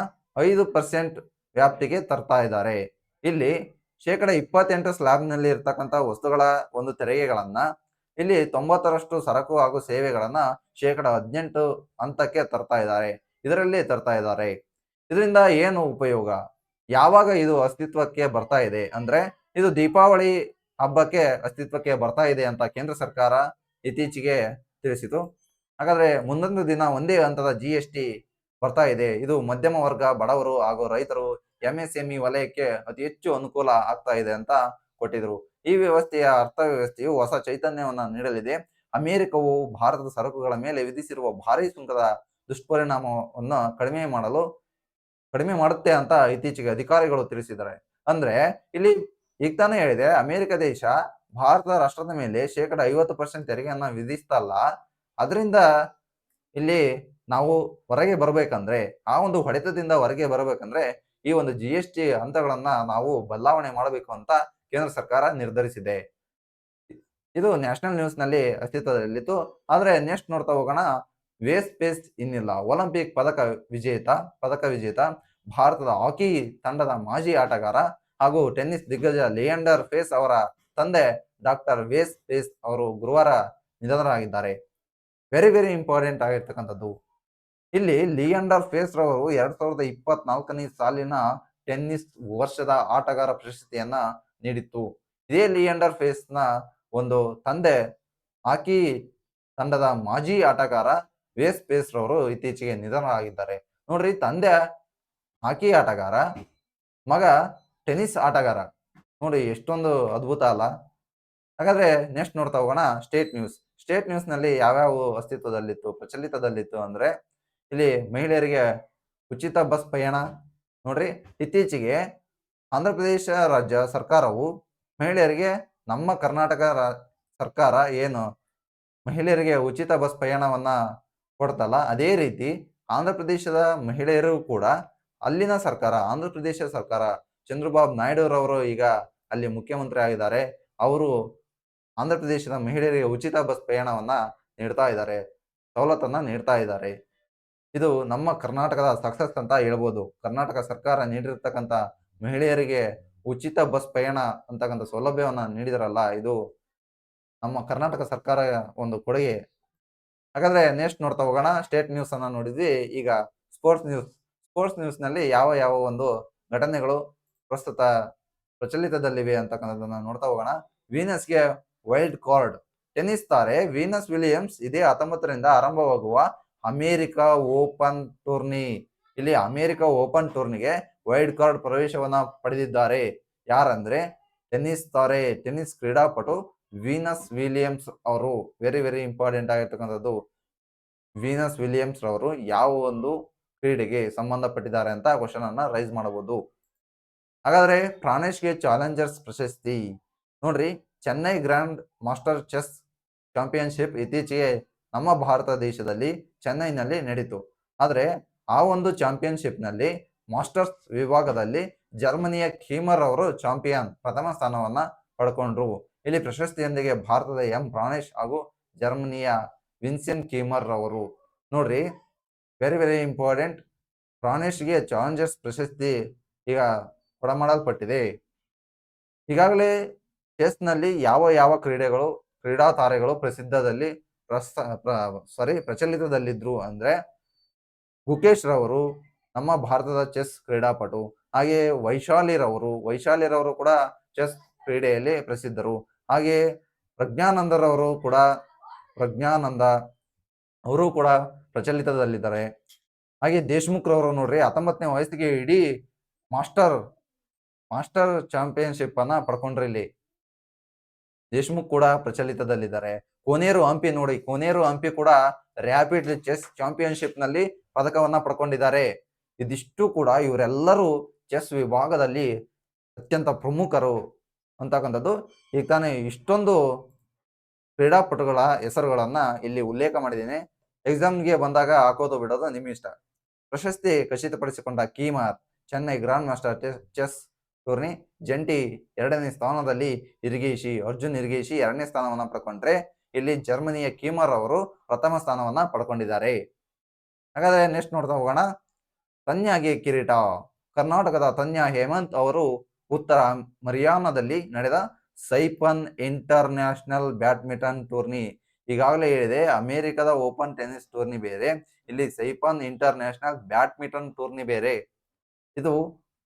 ಐದು ಪರ್ಸೆಂಟ್ ವ್ಯಾಪ್ತಿಗೆ ತರ್ತಾ ಇದ್ದಾರೆ. ಇಲ್ಲಿ ಶೇಕಡ ಇಪ್ಪತ್ತೆಂಟು ಸ್ಲಾಬ್ನಲ್ಲಿ ಇರ್ತಕ್ಕಂಥ ವಸ್ತುಗಳ ಒಂದು ತೆರಿಗೆಗಳನ್ನ ಇಲ್ಲಿ ತೊಂಬತ್ತರಷ್ಟು ಸರಕು ಹಾಗೂ ಸೇವೆಗಳನ್ನ ಶೇಕಡ ಹದಿನೆಂಟು ಹಂತಕ್ಕೆ ತರ್ತಾ ಇದ್ದಾರೆ. ಇದರಲ್ಲಿ ತರ್ತಾ ಇದ್ದಾರೆ. ಇದರಿಂದ ಏನು ಉಪಯೋಗ? ಯಾವಾಗ ಇದು ಅಸ್ತಿತ್ವಕ್ಕೆ ಬರ್ತಾ ಇದೆ? ಅಂದ್ರೆ ಇದು ದೀಪಾವಳಿ ಹಬ್ಬಕ್ಕೆ ಅಸ್ತಿತ್ವಕ್ಕೆ ಬರ್ತಾ ಇದೆ ಅಂತ ಕೇಂದ್ರ ಸರ್ಕಾರ ಇತ್ತೀಚೆಗೆ ತಿಳಿಸಿತು. ಹಾಗಾದ್ರೆ ಮುಂದೊಂದು ದಿನ ಒಂದೇ ಹಂತದ ಜಿ ಟಿ ಬರ್ತಾ ಇದೆ. ಇದು ಮಧ್ಯಮ ವರ್ಗ, ಬಡವರು ಹಾಗೂ ರೈತರು ಎಂಎಸ್ಎಂಇ ವಲಯಕ್ಕೆ ಅತಿ ಹೆಚ್ಚು ಅನುಕೂಲ ಆಗ್ತಾ ಇದೆ ಅಂತ ಕೊಟ್ಟಿದ್ರು. ಈ ವ್ಯವಸ್ಥೆಯ ಅರ್ಥವ್ಯವಸ್ಥೆಯು ಹೊಸ ಚೈತನ್ಯವನ್ನು ನೀಡಲಿದೆ. ಅಮೆರಿಕವು ಭಾರತದ ಸರಕುಗಳ ಮೇಲೆ ವಿಧಿಸಿರುವ ಭಾರಿ ಸುಂಕದ ದುಷ್ಪರಿಣಾಮವನ್ನು ಕಡಿಮೆ ಮಾಡಲು, ಕಡಿಮೆ ಮಾಡುತ್ತೆ ಅಂತ ಇತ್ತೀಚೆಗೆ ಅಧಿಕಾರಿಗಳು ತಿಳಿಸಿದ್ದಾರೆ. ಅಂದ್ರೆ, ಇಲ್ಲಿ ಈಗ ತಾನೇ ಹೇಳಿದೆ, ಅಮೆರಿಕ ದೇಶ ಭಾರತ ರಾಷ್ಟ್ರದ ಮೇಲೆ ಶೇಕಡ ಐವತ್ತು ಪರ್ಸೆಂಟ್ ತೆರಿಗೆಯನ್ನ ವಿಧಿಸ್ತಲ್ಲ ಅದರಿಂದ ಇಲ್ಲಿ ನಾವು ಹೊರಗೆ ಬರಬೇಕಂದ್ರೆ, ಆ ಒಂದು ಹೊಡೆತದಿಂದ ಹೊರಗೆ ಬರಬೇಕಂದ್ರೆ ಈ ಒಂದು ಜಿ ಎಸ್ ಟಿ ಹಂತಗಳನ್ನ ನಾವು ಬದಲಾವಣೆ ಮಾಡಬೇಕು ಅಂತ ಕೇಂದ್ರ ಸರ್ಕಾರ ನಿರ್ಧರಿಸಿದೆ. ಇದು ನ್ಯಾಷನಲ್ ನ್ಯೂಸ್ನಲ್ಲಿ ಅಸ್ತಿತ್ವದಲ್ಲಿತ್ತು. ಆದ್ರೆ ನೆಕ್ಸ್ಟ್ ನೋಡ್ತಾ ಹೋಗೋಣ. ವೇಸ್ಟ್ ಪೇಸ್ ಇನ್ನಿಲ್ಲ. ಒಲಿಂಪಿಕ್ ಪದಕ ವಿಜೇತ ಪದಕ ವಿಜೇತ, ಭಾರತದ ಹಾಕಿ ತಂಡದ ಮಾಜಿ ಆಟಗಾರ ಹಾಗೂ ಟೆನ್ನಿಸ್ ದಿಗ್ಗಜ ಲಿಯಾಂಡರ್ ಫೇಸ್ ಅವರ ತಂದೆ ಡಾಕ್ಟರ್ ವೇಸ್ ಪೇಸ್ ಅವರು ಗುರುವಾರ ನಿಧನರಾಗಿದ್ದಾರೆ. ವೆರಿ ವೆರಿ ಇಂಪಾರ್ಟೆಂಟ್ ಆಗಿರ್ತಕ್ಕಂಥದ್ದು. ಇಲ್ಲಿ ಲಿಯಾಂಡರ್ ಫೇಸ್ ರವರು ಎರಡ್ ಸಾವಿರದ ಇಪ್ಪತ್ನಾಲ್ಕನೇ ಸಾಲಿನ ಟೆನ್ನಿಸ್ ವರ್ಷದ ಆಟಗಾರ ಪ್ರಶಸ್ತಿಯನ್ನ ನೀಡಿತ್ತು. ಇದೇ ಲಿಯಂಡರ್ ಫೇಸ್ನ ಒಂದು ತಂದೆ, ಹಾಕಿ ತಂಡದ ಮಾಜಿ ಆಟಗಾರ ವೇಸ್ ಪೇಸ್ ರವರು ಇತ್ತೀಚೆಗೆ ನಿಧನರಾಗಿದ್ದಾರೆ. ನೋಡ್ರಿ, ತಂದೆ, ಹಾಕಿ ಆಟಗಾರ, ಮಗ, ಟೆನಿಸ್ ಆಟಗಾರ. ನೋಡಿ, ಎಷ್ಟೊಂದು ಅದ್ಭುತ ಅಲ್ಲ? ಹಾಗಾದ್ರೆ ನೆಕ್ಸ್ಟ್ ನೋಡ್ತಾ ಹೋಗೋಣ ಸ್ಟೇಟ್ ನ್ಯೂಸ್ ಸ್ಟೇಟ್ ನ್ಯೂಸ್ನಲ್ಲಿ ಯಾವ್ಯಾವ ಅಸ್ತಿತ್ವದಲ್ಲಿತ್ತು, ಪ್ರಚಲಿತದಲ್ಲಿತ್ತು ಅಂದ್ರೆ, ಇಲ್ಲಿ ಮಹಿಳೆಯರಿಗೆ ಉಚಿತ ಬಸ್ ಪಯಣ ನೋಡ್ರಿ, ಇತ್ತೀಚೆಗೆ ಆಂಧ್ರ ಪ್ರದೇಶ ರಾಜ್ಯ ಸರ್ಕಾರವು ಮಹಿಳೆಯರಿಗೆ, ನಮ್ಮ ಕರ್ನಾಟಕ ರಾ- ಸರ್ಕಾರ ಏನು ಮಹಿಳೆಯರಿಗೆ ಉಚಿತ ಬಸ್ ಪ್ರಯಾಣವನ್ನು ಕೊಡ್ತಲ್ಲ, ಅದೇ ರೀತಿ ಆಂಧ್ರ ಪ್ರದೇಶದ ಮಹಿಳೆಯರು ಕೂಡ ಅಲ್ಲಿನ ಸರ್ಕಾರ, ಆಂಧ್ರ ಪ್ರದೇಶ ಸರ್ಕಾರ, ಚಂದ್ರಬಾಬು ನಾಯ್ಡುರವರು ಈಗ ಅಲ್ಲಿ ಮುಖ್ಯಮಂತ್ರಿ ಆಗಿದ್ದಾರೆ. ಅವರು ಆಂಧ್ರ ಪ್ರದೇಶದ ಮಹಿಳೆಯರಿಗೆ ಉಚಿತ ಬಸ್ ಪ್ರಯಾಣವನ್ನ ನೀಡ್ತಾ ಇದ್ದಾರೆ, ಸವಲತ್ತನ್ನು ನೀಡ್ತಾ ಇದ್ದಾರೆ. ಇದು ನಮ್ಮ ಕರ್ನಾಟಕದ ಸಕ್ಸಸ್ ಅಂತ ಹೇಳ್ಬೋದು. ಕರ್ನಾಟಕ ಸರ್ಕಾರ ನೀಡಿರ್ತಕ್ಕಂಥ ಮಹಿಳೆಯರಿಗೆ ಉಚಿತ ಬಸ್ ಪ್ರಯಾಣ ಅಂತಕ್ಕಂಥ ಸೌಲಭ್ಯವನ್ನು ನೀಡಿದರಲ್ಲ, ಇದು ನಮ್ಮ ಕರ್ನಾಟಕ ಸರ್ಕಾರ ಒಂದು ಕೊಡುಗೆ. ಹಾಗಾದ್ರೆ ನೆಕ್ಸ್ಟ್ ನೋಡ್ತಾ ಹೋಗೋಣ. ಸ್ಟೇಟ್ ನ್ಯೂಸ್ ಅನ್ನ ನೋಡಿದ್ವಿ. ಈಗ ಸ್ಪೋರ್ಟ್ಸ್ ನ್ಯೂಸ್ ಸ್ಪೋರ್ಟ್ಸ್ ನ್ಯೂಸ್ನಲ್ಲಿ ಯಾವ ಯಾವ ಒಂದು ಘಟನೆಗಳು ಪ್ರಸ್ತುತ ಪ್ರಚಲಿತದಲ್ಲಿವೆ ಅಂತಕ್ಕಂಥದ್ದನ್ನ ನೋಡ್ತಾ ಹೋಗೋಣ. ವೀನಸ್ಗೆ ವೈಲ್ಡ್ ಕಾರ್ಡ್ ಟೆನ್ನಿಸ್ ತಾರೆ ವೀನಸ್ ವಿಲಿಯಮ್ಸ್ ಇದೇ ಹತ್ತೊಂಬತ್ತರಿಂದ ಆರಂಭವಾಗುವ ಅಮೆರಿಕ ಓಪನ್ ಟೂರ್ನಿ. ಇಲ್ಲಿ ಅಮೆರಿಕ ಓಪನ್ ಟೂರ್ನಿಗೆ ವೈಲ್ಡ್ ಕಾರ್ಡ್ ಪ್ರವೇಶವನ್ನ ಪಡೆದಿದ್ದಾರೆ. ಯಾರಂದ್ರೆ ಟೆನ್ನಿಸ್ ತಾರೆ, ಟೆನ್ನಿಸ್ ಕ್ರೀಡಾಪಟು ವೀನಸ್ ವಿಲಿಯಮ್ಸ್ ಅವರು. ವೆರಿ ವೆರಿ ಇಂಪಾರ್ಟೆಂಟ್ ಆಗಿರ್ತಕ್ಕಂಥದ್ದು. ವೀನಸ್ ವಿಲಿಯಮ್ಸ್ ರವರು ಯಾವ ಒಂದು ಕ್ರೀಡೆಗೆ ಸಂಬಂಧಪಟ್ಟಿದ್ದಾರೆ ಅಂತ ಕ್ವಶನ್ ಅನ್ನ ರೈಸ್ ಮಾಡಬಹುದು. ಹಾಗಾದ್ರೆ ಪ್ರಾಣೇಶ್ಗೆ ಚಾಲೆಂಜರ್ಸ್ ಪ್ರಶಸ್ತಿ. ನೋಡ್ರಿ, Chennai grand master chess championship ಇತ್ತೀಚೆಗೆ ನಮ್ಮ ಭಾರತ ದೇಶದಲ್ಲಿ ಚೆನ್ನೈನಲ್ಲಿ ನಡೀತು. ಆದರೆ ಆ ಒಂದು ಚಾಂಪಿಯನ್ಶಿಪ್ನಲ್ಲಿ ಮಾಸ್ಟರ್ಸ್ ವಿಭಾಗದಲ್ಲಿ ಜರ್ಮನಿಯ ಖೀಮರ್ ಅವರು ಚಾಂಪಿಯನ್ ಪ್ರಥಮ ಸ್ಥಾನವನ್ನ ಪಡ್ಕೊಂಡ್ರು. ಇಲ್ಲಿ ಪ್ರಶಸ್ತಿಯೊಂದಿಗೆ ಭಾರತದ ಎಂ ಪ್ರಾಣೇಶ್ ಹಾಗೂ ಜರ್ಮನಿಯ ವಿನ್ಸೆನ್ ಕೀಮರ್ ಅವರು. ನೋಡ್ರಿ ವೆರಿ ವೆರಿ ಇಂಪಾರ್ಟೆಂಟ್ ಪ್ರಾಣೇಶ್ಗೆ ಚಾಲೆಂಜರ್ಸ್ ಪ್ರಶಸ್ತಿ ಈಗ ಕೊಡಮಾಡಲ್ಪಟ್ಟಿದೆ. ಈಗಾಗಲೇ ಚೆಸ್ನಲ್ಲಿ ಯಾವ ಯಾವ ಕ್ರೀಡೆಗಳು, ಕ್ರೀಡಾ ತಾರೆಗಳು ಪ್ರಸಿದ್ಧದಲ್ಲಿ ಪ್ರಸ್ತ ಸಾರಿ ಪ್ರಚಲಿತದಲ್ಲಿದ್ದರು ಅಂದ್ರೆ ಗುಕೇಶ್ ರವರು ನಮ್ಮ ಭಾರತದ ಚೆಸ್ ಕ್ರೀಡಾಪಟು, ಹಾಗೆ ವೈಶಾಲಿರವರು ವೈಶಾಲಿರವರು ಕೂಡ ಚೆಸ್ ಕ್ರೀಡೆಯಲ್ಲಿ ಪ್ರಸಿದ್ಧರು. ಹಾಗೆ ಪ್ರಜ್ಞಾನಂದರವರು ಕೂಡ, ಪ್ರಜ್ಞಾನಂದ ಅವರು ಕೂಡ ಪ್ರಚಲಿತದಲ್ಲಿದ್ದಾರೆ. ಹಾಗೆ ದೇಶ್ಮುಖ್ರವರು ನೋಡ್ರಿ, ಹತ್ತೊಂಬತ್ತನೇ ವಯಸ್ಸಿಗೆ ಇಡೀ ಮಾಸ್ಟರ್ ಮಾಸ್ಟರ್ ಚಾಂಪಿಯನ್ಶಿಪ್ ಅನ್ನ ಪಡ್ಕೊಂಡ್ರಿ ಇಲ್ಲಿ. ದೇಶ್ಮುಖ್ ಕೂಡ ಪ್ರಚಲಿತದಲ್ಲಿದ್ದಾರೆ. ಕೋನೇರು ಹಂಪಿ ನೋಡಿ, ಕೋನೇರು ಹಂಪಿ ಕೂಡ ರ್ಯಾಪಿಡ್ ಚೆಸ್ ಚಾಂಪಿಯನ್ಶಿಪ್ನಲ್ಲಿ ಪದಕವನ್ನ ಪಡ್ಕೊಂಡಿದ್ದಾರೆ. ಇದಿಷ್ಟು ಕೂಡ ಇವರೆಲ್ಲರೂ ಚೆಸ್ ವಿಭಾಗದಲ್ಲಿ ಅತ್ಯಂತ ಪ್ರಮುಖರು ಅಂತಕ್ಕಂಥದ್ದು. ಈಗ ತಾನೇ ಇಷ್ಟೊಂದು ಕ್ರೀಡಾಪಟುಗಳ ಹೆಸರುಗಳನ್ನ ಇಲ್ಲಿ ಉಲ್ಲೇಖ ಮಾಡಿದ್ದೀನಿ. ಎಕ್ಸಾಮ್ಗೆ ಬಂದಾಗ ಹಾಕೋದು ಬಿಡೋದು ನಿಮ್ಮ ಇಷ್ಟ. ಪ್ರಶಸ್ತಿ ಖಚಿತಪಡಿಸಿಕೊಂಡ Keymer Chennai grandmaster chess tourney ಜಂಟಿ ಎರಡನೇ ಸ್ಥಾನದಲ್ಲಿ ಇರಿಗೇಶಿ ಅರ್ಜುನ್ ಇರಿಗೇಶಿ ಎರಡನೇ ಸ್ಥಾನವನ್ನು ಪಡ್ಕೊಂಡ್ರೆ ಇಲ್ಲಿ ಜರ್ಮನಿಯ ಕೀಮರ್ ಅವರು ಪ್ರಥಮ ಸ್ಥಾನವನ್ನ ಪಡ್ಕೊಂಡಿದ್ದಾರೆ. ಹಾಗಾದ್ರೆ ನೆಕ್ಸ್ಟ್ ನೋಡ್ತಾ ಹೋಗೋಣ. ತನ್ಯಾಗೆ ಕಿರೀಟ. ಕರ್ನಾಟಕದ ತನ್ಯಾ ಹೇಮಂತ್ ಅವರು ಉತ್ತರ ಮರಿಯಾನದಲ್ಲಿ ನಡೆದ ಸೈಪನ್ ಇಂಟರ್ನ್ಯಾಷನಲ್ ಬ್ಯಾಡ್ಮಿಂಟನ್ ಟೂರ್ನಿ. ಈಗಾಗಲೇ ಹೇಳಿದೆ, ಅಮೆರಿಕದ ಓಪನ್ ಟೆನಿಸ್ ಟೂರ್ನಿ ಬೇರೆ, ಇಲ್ಲಿ ಸೈಪನ್ ಇಂಟರ್ನ್ಯಾಷನಲ್ ಬ್ಯಾಡ್ಮಿಂಟನ್ ಟೂರ್ನಿ ಬೇರೆ. ಇದು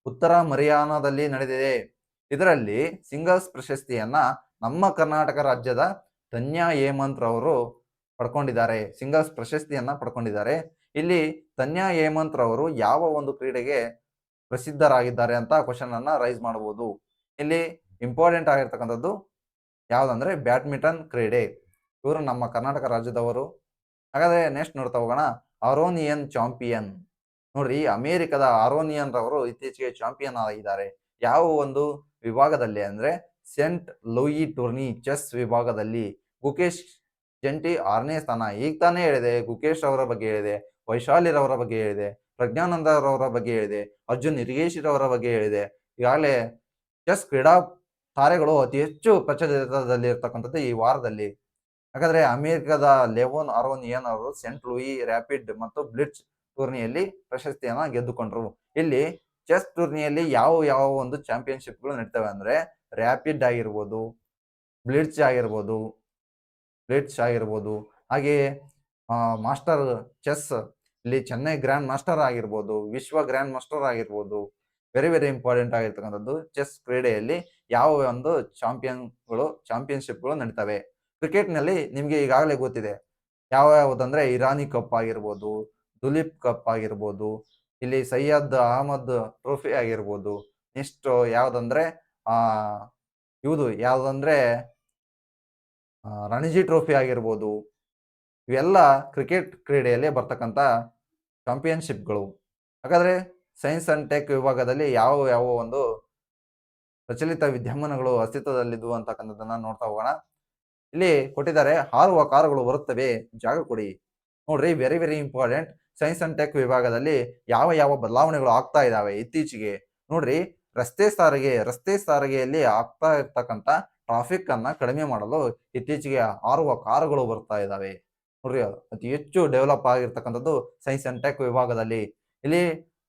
ಉತ್ತರ ಮರಿಯಾನದಲ್ಲಿ ನಡೆದಿದೆ. ಇದರಲ್ಲಿ ಸಿಂಗಲ್ಸ್ ಪ್ರಶಸ್ತಿಯನ್ನ ನಮ್ಮ ಕರ್ನಾಟಕ ರಾಜ್ಯದ ತನ್ಯಾ ಹೇಮಂತ್ ಅವರು ಪಡ್ಕೊಂಡಿದ್ದಾರೆ. ಸಿಂಗಲ್ಸ್ ಪ್ರಶಸ್ತಿಯನ್ನ ಪಡ್ಕೊಂಡಿದ್ದಾರೆ. ಇಲ್ಲಿ ತನ್ಯಾ ಹೇಮಂತ್ ರವರು ಯಾವ ಒಂದು ಕ್ರೀಡೆಗೆ ಪ್ರಸಿದ್ಧರಾಗಿದ್ದಾರೆ ಅಂತ ಕ್ವಶನ್ ಅನ್ನ ರೈಸ್ ಮಾಡಬಹುದು. ಇಲ್ಲಿ ಇಂಪಾರ್ಟೆಂಟ್ ಆಗಿರ್ತಕ್ಕಂಥದ್ದು ಯಾವ್ದಂದ್ರೆ ಬ್ಯಾಡ್ಮಿಂಟನ್ ಕ್ರೀಡೆ. ಇವರು ನಮ್ಮ ಕರ್ನಾಟಕ ರಾಜ್ಯದವರು. ಹಾಗಾದ್ರೆ ನೆಕ್ಸ್ಟ್ ನೋಡ್ತಾ ಹೋಗೋಣ. ಆರೋನಿಯನ್ ಚಾಂಪಿಯನ್ ನೋಡ್ರಿ, ಅಮೆರಿಕದ ಆರೋನಿಯನ್ ರವರು ಇತ್ತೀಚೆಗೆ ಚಾಂಪಿಯನ್ ಆಗಿದ್ದಾರೆ. ಯಾವ ಒಂದು ವಿಭಾಗದಲ್ಲಿ ಅಂದ್ರೆ ಸೆಂಟ್ ಲೂಯಿ ಟೂರ್ನಿ ಚೆಸ್ ವಿಭಾಗದಲ್ಲಿ. ಗುಕೇಶ್ ಜಂಟಿ ಆರನೇ ಸ್ಥಾನ. ಈಗ ತಾನೇ ಹೇಳಿದೆ, ಗುಕೇಶ್ ಅವರ ಬಗ್ಗೆ ಹೇಳಿದೆ. ವೈಶಾಲಿರವರ ಬಗ್ಗೆ ಹೇಳಿದೆ, ಪ್ರಜ್ಞಾನಂದರವರ ಬಗ್ಗೆ ಹೇಳಿದೆ, ಅರ್ಜುನ್ ಇರಿಗೇಶಿರವರ ಬಗ್ಗೆ ಹೇಳಿದೆ. ಈಗಾಗಲೇ ಚೆಸ್ ಕ್ರೀಡಾ ತಾರೆಗಳು ಅತಿ ಹೆಚ್ಚು ಪ್ರಚಲಿತದಲ್ಲಿ ಇರ್ತಕ್ಕಂಥದ್ದು ಈ ವಾರದಲ್ಲಿ. ಹಾಗಾದ್ರೆ ಅಮೆರಿಕದ ಲೆವೋನ್ ಅರೋನಿಯನ್ ಅವರು ಸೆಂಟ್ ಲೂಯಿ ರ್ಯಾಪಿಡ್ ಮತ್ತು ಬ್ಲಿಟ್ಸ್ ಟೂರ್ನಿಯಲ್ಲಿ ಪ್ರಶಸ್ತಿಯನ್ನ ಗೆದ್ದುಕೊಂಡ್ರು. ಇಲ್ಲಿ ಚೆಸ್ ಟೂರ್ನಿಯಲ್ಲಿ ಯಾವ ಯಾವ ಒಂದು ಚಾಂಪಿಯನ್ಶಿಪ್ಗಳು ನಡೀತವೆ ಅಂದ್ರೆ ರ್ಯಾಪಿಡ್ ಆಗಿರ್ಬೋದು ಬ್ಲಿಟ್ಸ್ ಆಗಿರ್ಬೋದು ಬ್ಲಿಟ್ಸ್ ಆಗಿರ್ಬೋದು ಹಾಗೆ ಮಾಸ್ಟರ್ ಚೆಸ್ ಇಲ್ಲಿ ಚೆನ್ನೈ ಗ್ರ್ಯಾಂಡ್ ಮಾಸ್ಟರ್ ಆಗಿರ್ಬೋದು, ವಿಶ್ವ ಗ್ರ್ಯಾಂಡ್ ಮಾಸ್ಟರ್ ಆಗಿರ್ಬೋದು ವೆರಿ ವೆರಿ ಇಂಪಾರ್ಟೆಂಟ್ ಆಗಿರ್ತಕ್ಕಂಥದ್ದು ಚೆಸ್ ಕ್ರೀಡೆಯಲ್ಲಿ ಯಾವ ಒಂದು ಚಾಂಪಿಯನ್ಗಳು ಚಾಂಪಿಯನ್ಶಿಪ್ಗಳು ನಡೀತವೆ. ಕ್ರಿಕೆಟ್ನಲ್ಲಿ ನಿಮಗೆ ಈಗಾಗಲೇ ಗೊತ್ತಿದೆ, ಯಾವ ಯಾವುದಂದ್ರೆ ಇರಾನಿ ಕಪ್ ಆಗಿರ್ಬೋದು, ದುಲೀಪ್ ಕಪ್ ಆಗಿರ್ಬೋದು, ಇಲ್ಲಿ ಸೈಯದ್ ಅಹಮದ್ ಟ್ರೋಫಿ ಆಗಿರ್ಬೋದು ನೆಕ್ಸ್ಟ್ ಯಾವುದಂದ್ರೆ, ಆ, ಇವುದು ಯಾವ್ದಂದ್ರೆ ರಣಜಿ ಟ್ರೋಫಿ ಆಗಿರ್ಬೋದು, ಇವೆಲ್ಲ ಕ್ರಿಕೆಟ್ ಕ್ರೀಡೆಯಲ್ಲಿ ಬರ್ತಕ್ಕಂಥ ಚಾಂಪಿಯನ್ಶಿಪ್ಗಳು ಹಾಗಾದರೆ ಸೈನ್ಸ್ ಅಂಡ್ ಟೆಕ್ ವಿಭಾಗದಲ್ಲಿ ಯಾವ ಯಾವ ಒಂದು ಪ್ರಚಲಿತ ವಿದ್ಯಮಾನಗಳು ಅಸ್ತಿತ್ವದಲ್ಲಿದ್ದು ಅಂತಕ್ಕಂಥದ್ದನ್ನು ನೋಡ್ತಾ ಹೋಗೋಣ. ಇಲ್ಲಿ ಕೊಟ್ಟಿದ್ದಾರೆ, ಹಾರುವ ಕಾರುಗಳು ಬರುತ್ತವೆ, ಜಾಗ ಕೊಡಿ. ನೋಡ್ರಿ very very important science and tech ವಿಭಾಗದಲ್ಲಿ ಯಾವ ಯಾವ ಬದಲಾವಣೆಗಳು ಆಗ್ತಾ ಇದಾವೆ ಇತ್ತೀಚೆಗೆ. ನೋಡ್ರಿ, ರಸ್ತೆ ಸಾರಿಗೆ, ರಸ್ತೆ ಸಾರಿಗೆಯಲ್ಲಿ ಆಗ್ತಾ ಇರ್ತಕ್ಕಂಥ ಟ್ರಾಫಿಕ್ ಅನ್ನ ಕಡಿಮೆ ಮಾಡಲು ಇತ್ತೀಚೆಗೆ ಹಾರುವ ಕಾರುಗಳು ಬರ್ತಾ ಇದಾವೆ. ನೋಡ್ರಿ ಅತಿ ಹೆಚ್ಚು ಡೆವಲಪ್ ಆಗಿರ್ತಕ್ಕಂಥದ್ದು ಸೈನ್ಸ್ ಅಂಡ್ ಟೆಕ್ ವಿಭಾಗದಲ್ಲಿ. ಇಲ್ಲಿ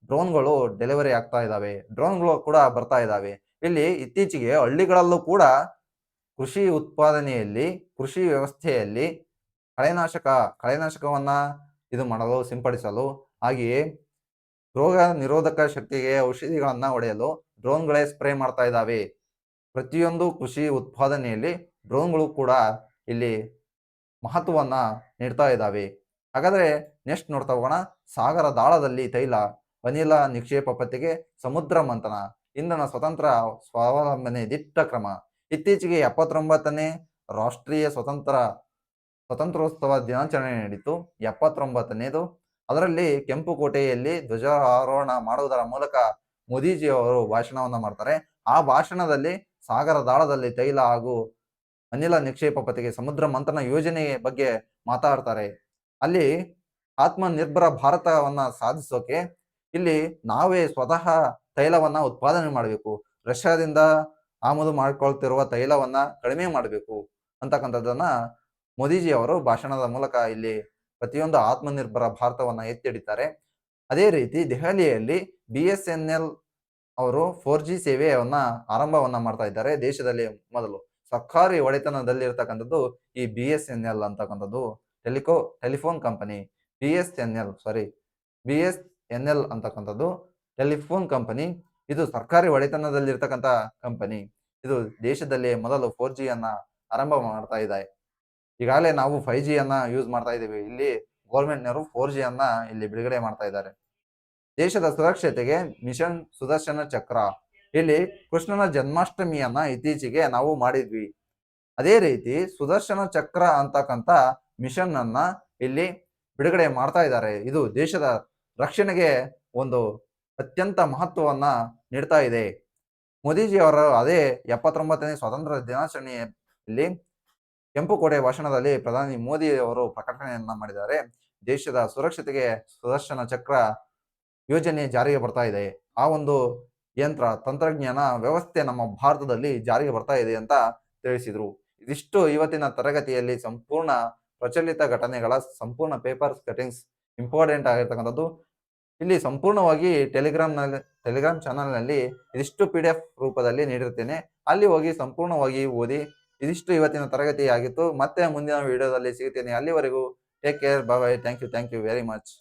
ಡ್ರೋನ್ಗಳು ಡೆಲಿವರಿ ಆಗ್ತಾ ಇದಾವೆ ಡ್ರೋನ್ಗಳು ಕೂಡ ಬರ್ತಾ ಇದಾವೆ ಇಲ್ಲಿ ಇತ್ತೀಚೆಗೆ ಹಳ್ಳಿಗಳಲ್ಲೂ ಕೂಡ ಕೃಷಿ ಉತ್ಪಾದನೆಯಲ್ಲಿ, ಕೃಷಿ ವ್ಯವಸ್ಥೆಯಲ್ಲಿ ಕಳೆನಾಶಕ, ಕಳೆನಾಶಕವನ್ನ ಇದು ಮಾಡಲು, ಸಿಂಪಡಿಸಲು, ಹಾಗೆಯೇ ರೋಗ ನಿರೋಧಕ ಶಕ್ತಿಗೆ ಔಷಧಿಗಳನ್ನ ಹೊಡೆಯಲು ಡ್ರೋನ್ಗಳೇ ಸ್ಪ್ರೇ ಮಾಡ್ತಾ ಇದ್ದಾವೆ. ಪ್ರತಿಯೊಂದು ಕೃಷಿ ಉತ್ಪಾದನೆಯಲ್ಲಿ ಡ್ರೋನ್ಗಳು ಕೂಡ ಇಲ್ಲಿ ಮಹತ್ವವನ್ನ ನೀಡ್ತಾ ಇದ್ದಾವೆ. ಹಾಗಾದ್ರೆ ನೆಕ್ಸ್ಟ್ ನೋಡ್ತಾ ಹೋಗೋಣ. ಸಾಗರ ದಾಳದಲ್ಲಿ ತೈಲ ಅನಿಲ ನಿಕ್ಷೇಪ ಪತ್ತೆಗೆ ಸಮುದ್ರ ಮಂಥನ, ಇಂಧನ ಸ್ವತಂತ್ರ ಸ್ವಾವಲಂಬನೆ ದಿಟ್ಟ ಕ್ರಮ. ಇತ್ತೀಚೆಗೆ ಎಪ್ಪತ್ತೊಂಬತ್ತನೇ ರಾಷ್ಟ್ರೀಯ ಸ್ವತಂತ್ರ, ಸ್ವತಂತ್ರೋತ್ಸವ ದಿನಾಚರಣೆ ನಡೀತು ಎಪ್ಪತ್ತೊಂಬತ್ತನೇದು. ಅದರಲ್ಲಿ ಕೆಂಪುಕೋಟೆಯಲ್ಲಿ ಧ್ವಜಾರೋಹಣ ಮಾಡುವುದರ ಮೂಲಕ ಮೋದಿಜಿ ಅವರು ಭಾಷಣವನ್ನ ಮಾಡ್ತಾರೆ. ಆ ಭಾಷಣದಲ್ಲಿ ಸಾಗರ ದಾಳದಲ್ಲಿ ತೈಲ ಹಾಗೂ ಅನಿಲ ನಿಕ್ಷೇಪ ಪತಿಗೆ ಸಮುದ್ರ ಮಂಥನ ಯೋಜನೆ ಬಗ್ಗೆ ಮಾತಾಡ್ತಾರೆ. ಅಲ್ಲಿ ಆತ್ಮನಿರ್ಭರ ಭಾರತವನ್ನ ಸಾಧಿಸೋಕೆ ಇಲ್ಲಿ ನಾವೇ ಸ್ವತಃ ತೈಲವನ್ನ ಉತ್ಪಾದನೆ ಮಾಡಬೇಕು. ರಷ್ಯಾದಿಂದ ಆಮದು ಮಾಡ್ಕೊಳ್ತಿರುವ ತೈಲವನ್ನ ಕಡಿಮೆ ಮಾಡಬೇಕು ಅಂತಕ್ಕಂಥದ್ದನ್ನ ಮೋದಿಜಿ ಅವರು ಭಾಷಣದ ಮೂಲಕ ಇಲ್ಲಿ ಪ್ರತಿಯೊಂದು ಆತ್ಮನಿರ್ಭರ ಭಾರತವನ್ನ ಎತ್ತಿ ಹಿಡಿತಾರೆ ಅದೇ ರೀತಿ ದೆಹಲಿಯಲ್ಲಿ ಬಿ ಎನ್ ಎಲ್ ಅವರು ಫೋರ್ ಜಿ ಸೇವೆಯನ್ನ ಆರಂಭವನ್ನ ಮಾಡ್ತಾ ಇದ್ದಾರೆ ದೇಶದಲ್ಲಿ ಮೊದಲು. ಸರ್ಕಾರಿ ಒಡೆತನದಲ್ಲಿರ್ತಕ್ಕಂಥದ್ದು ಈ ಬಿ ಎಸ್ ಎನ್ ಎಲ್ ಅಂತಕ್ಕಂಥದ್ದು. Telco telephone company B S N L sorry B S N L ಅಂತಕ್ಕಂಥದ್ದು. ಟೆಲಿಫೋನ್ ಕಂಪನಿ ಇದು ಸರ್ಕಾರಿ ಒಡೆತನದಲ್ಲಿರ್ತಕ್ಕಂಥ ಕಂಪನಿ ಇದು ದೇಶದಲ್ಲಿ ಮೊದಲು ಫೋರ್ ಜಿ ಅನ್ನ ಆರಂಭ ಮಾಡ್ತಾ ಇದೆ. ಈಗಾಗಲೇ ನಾವು ಫೈವ್ ಜಿ ಅನ್ನ ಯೂಸ್ ಮಾಡ್ತಾ ಇದ್ದೀವಿ. ಇಲ್ಲಿ ಗೌರ್ಮೆಂಟ್ನವರು ಫೋರ್ ಜಿ ಅನ್ನ ಇಲ್ಲಿ ಬಿಡುಗಡೆ ಮಾಡ್ತಾ ಇದ್ದಾರೆ. ದೇಶದ ಸುರಕ್ಷತೆಗೆ ಮಿಷನ್ ಸುದರ್ಶನ ಚಕ್ರ. ಇಲ್ಲಿ ಕೃಷ್ಣನ ಜನ್ಮಾಷ್ಟಮಿಯನ್ನ ಇತ್ತೀಚೆಗೆ ನಾವು ಮಾಡಿದ್ವಿ. ಅದೇ ರೀತಿ ಸುದರ್ಶನ ಚಕ್ರ ಅಂತಕ್ಕಂಥ ಮಿಷನ್ ಅನ್ನ ಇಲ್ಲಿ ಬಿಡುಗಡೆ ಮಾಡ್ತಾ ಇದ್ದಾರೆ. ಇದು ದೇಶದ ರಕ್ಷಣೆಗೆ ಒಂದು ಅತ್ಯಂತ ಮಹತ್ವವನ್ನ ನೀಡ್ತಾ ಇದೆ. ಮೋದಿಜಿ ಅವರು ಅದೇ ಎಪ್ಪತ್ತೊಂಬತ್ತನೇ ಸ್ವಾತಂತ್ರ್ಯ ದಿನಾಚರಣೆಯಲ್ಲಿ ಕೆಂಪುಕೋಟೆ ಭಾಷಣದಲ್ಲಿ ಪ್ರಧಾನಿ ಮೋದಿ ಅವರು ಪ್ರಕಟಣೆಯನ್ನ ಮಾಡಿದ್ದಾರೆ. ದೇಶದ ಸುರಕ್ಷತೆಗೆ ಸುದರ್ಶನ ಚಕ್ರ ಯೋಜನೆ ಜಾರಿಗೆ ಬರ್ತಾ ಇದೆ. ಆ ಒಂದು ಯಂತ್ರ, ತಂತ್ರಜ್ಞಾನ ವ್ಯವಸ್ಥೆ ನಮ್ಮ ಭಾರತದಲ್ಲಿ ಜಾರಿಗೆ ಬರ್ತಾ ಇದೆ ಅಂತ ತಿಳಿಸಿದ್ರು. ಇದಿಷ್ಟು ಇವತ್ತಿನ ತರಗತಿಯಲ್ಲಿ ಸಂಪೂರ್ಣ ಪ್ರಚಲಿತ ಘಟನೆಗಳ ಸಂಪೂರ್ಣ ಪೇಪರ್ಸ್ ಕಟಿಂಗ್ಸ್ ಇಂಪಾರ್ಟೆಂಟ್ ಆಗಿರ್ತಕ್ಕಂಥದ್ದು. ಇಲ್ಲಿ ಸಂಪೂರ್ಣವಾಗಿ ಟೆಲಿಗ್ರಾಮ್ನಲ್ಲಿ ಟೆಲಿಗ್ರಾಮ್ ಚಾನಲ್ನಲ್ಲಿ ಇದಿಷ್ಟು ಪಿ ಡಿ ಎಫ್ ರೂಪದಲ್ಲಿ ನೀಡಿರ್ತೇನೆ ಅಲ್ಲಿ ಹೋಗಿ ಸಂಪೂರ್ಣವಾಗಿ ಓದಿ ಇದಿಷ್ಟು ಇವತ್ತಿನ ತರಗತಿ ಆಗಿತ್ತು ಮತ್ತೆ ಮುಂದಿನ ವಿಡಿಯೋದಲ್ಲಿ ಸಿಗ್ತೇನೆ ಅಲ್ಲಿವರೆಗೂ take care bye thank you thank you very much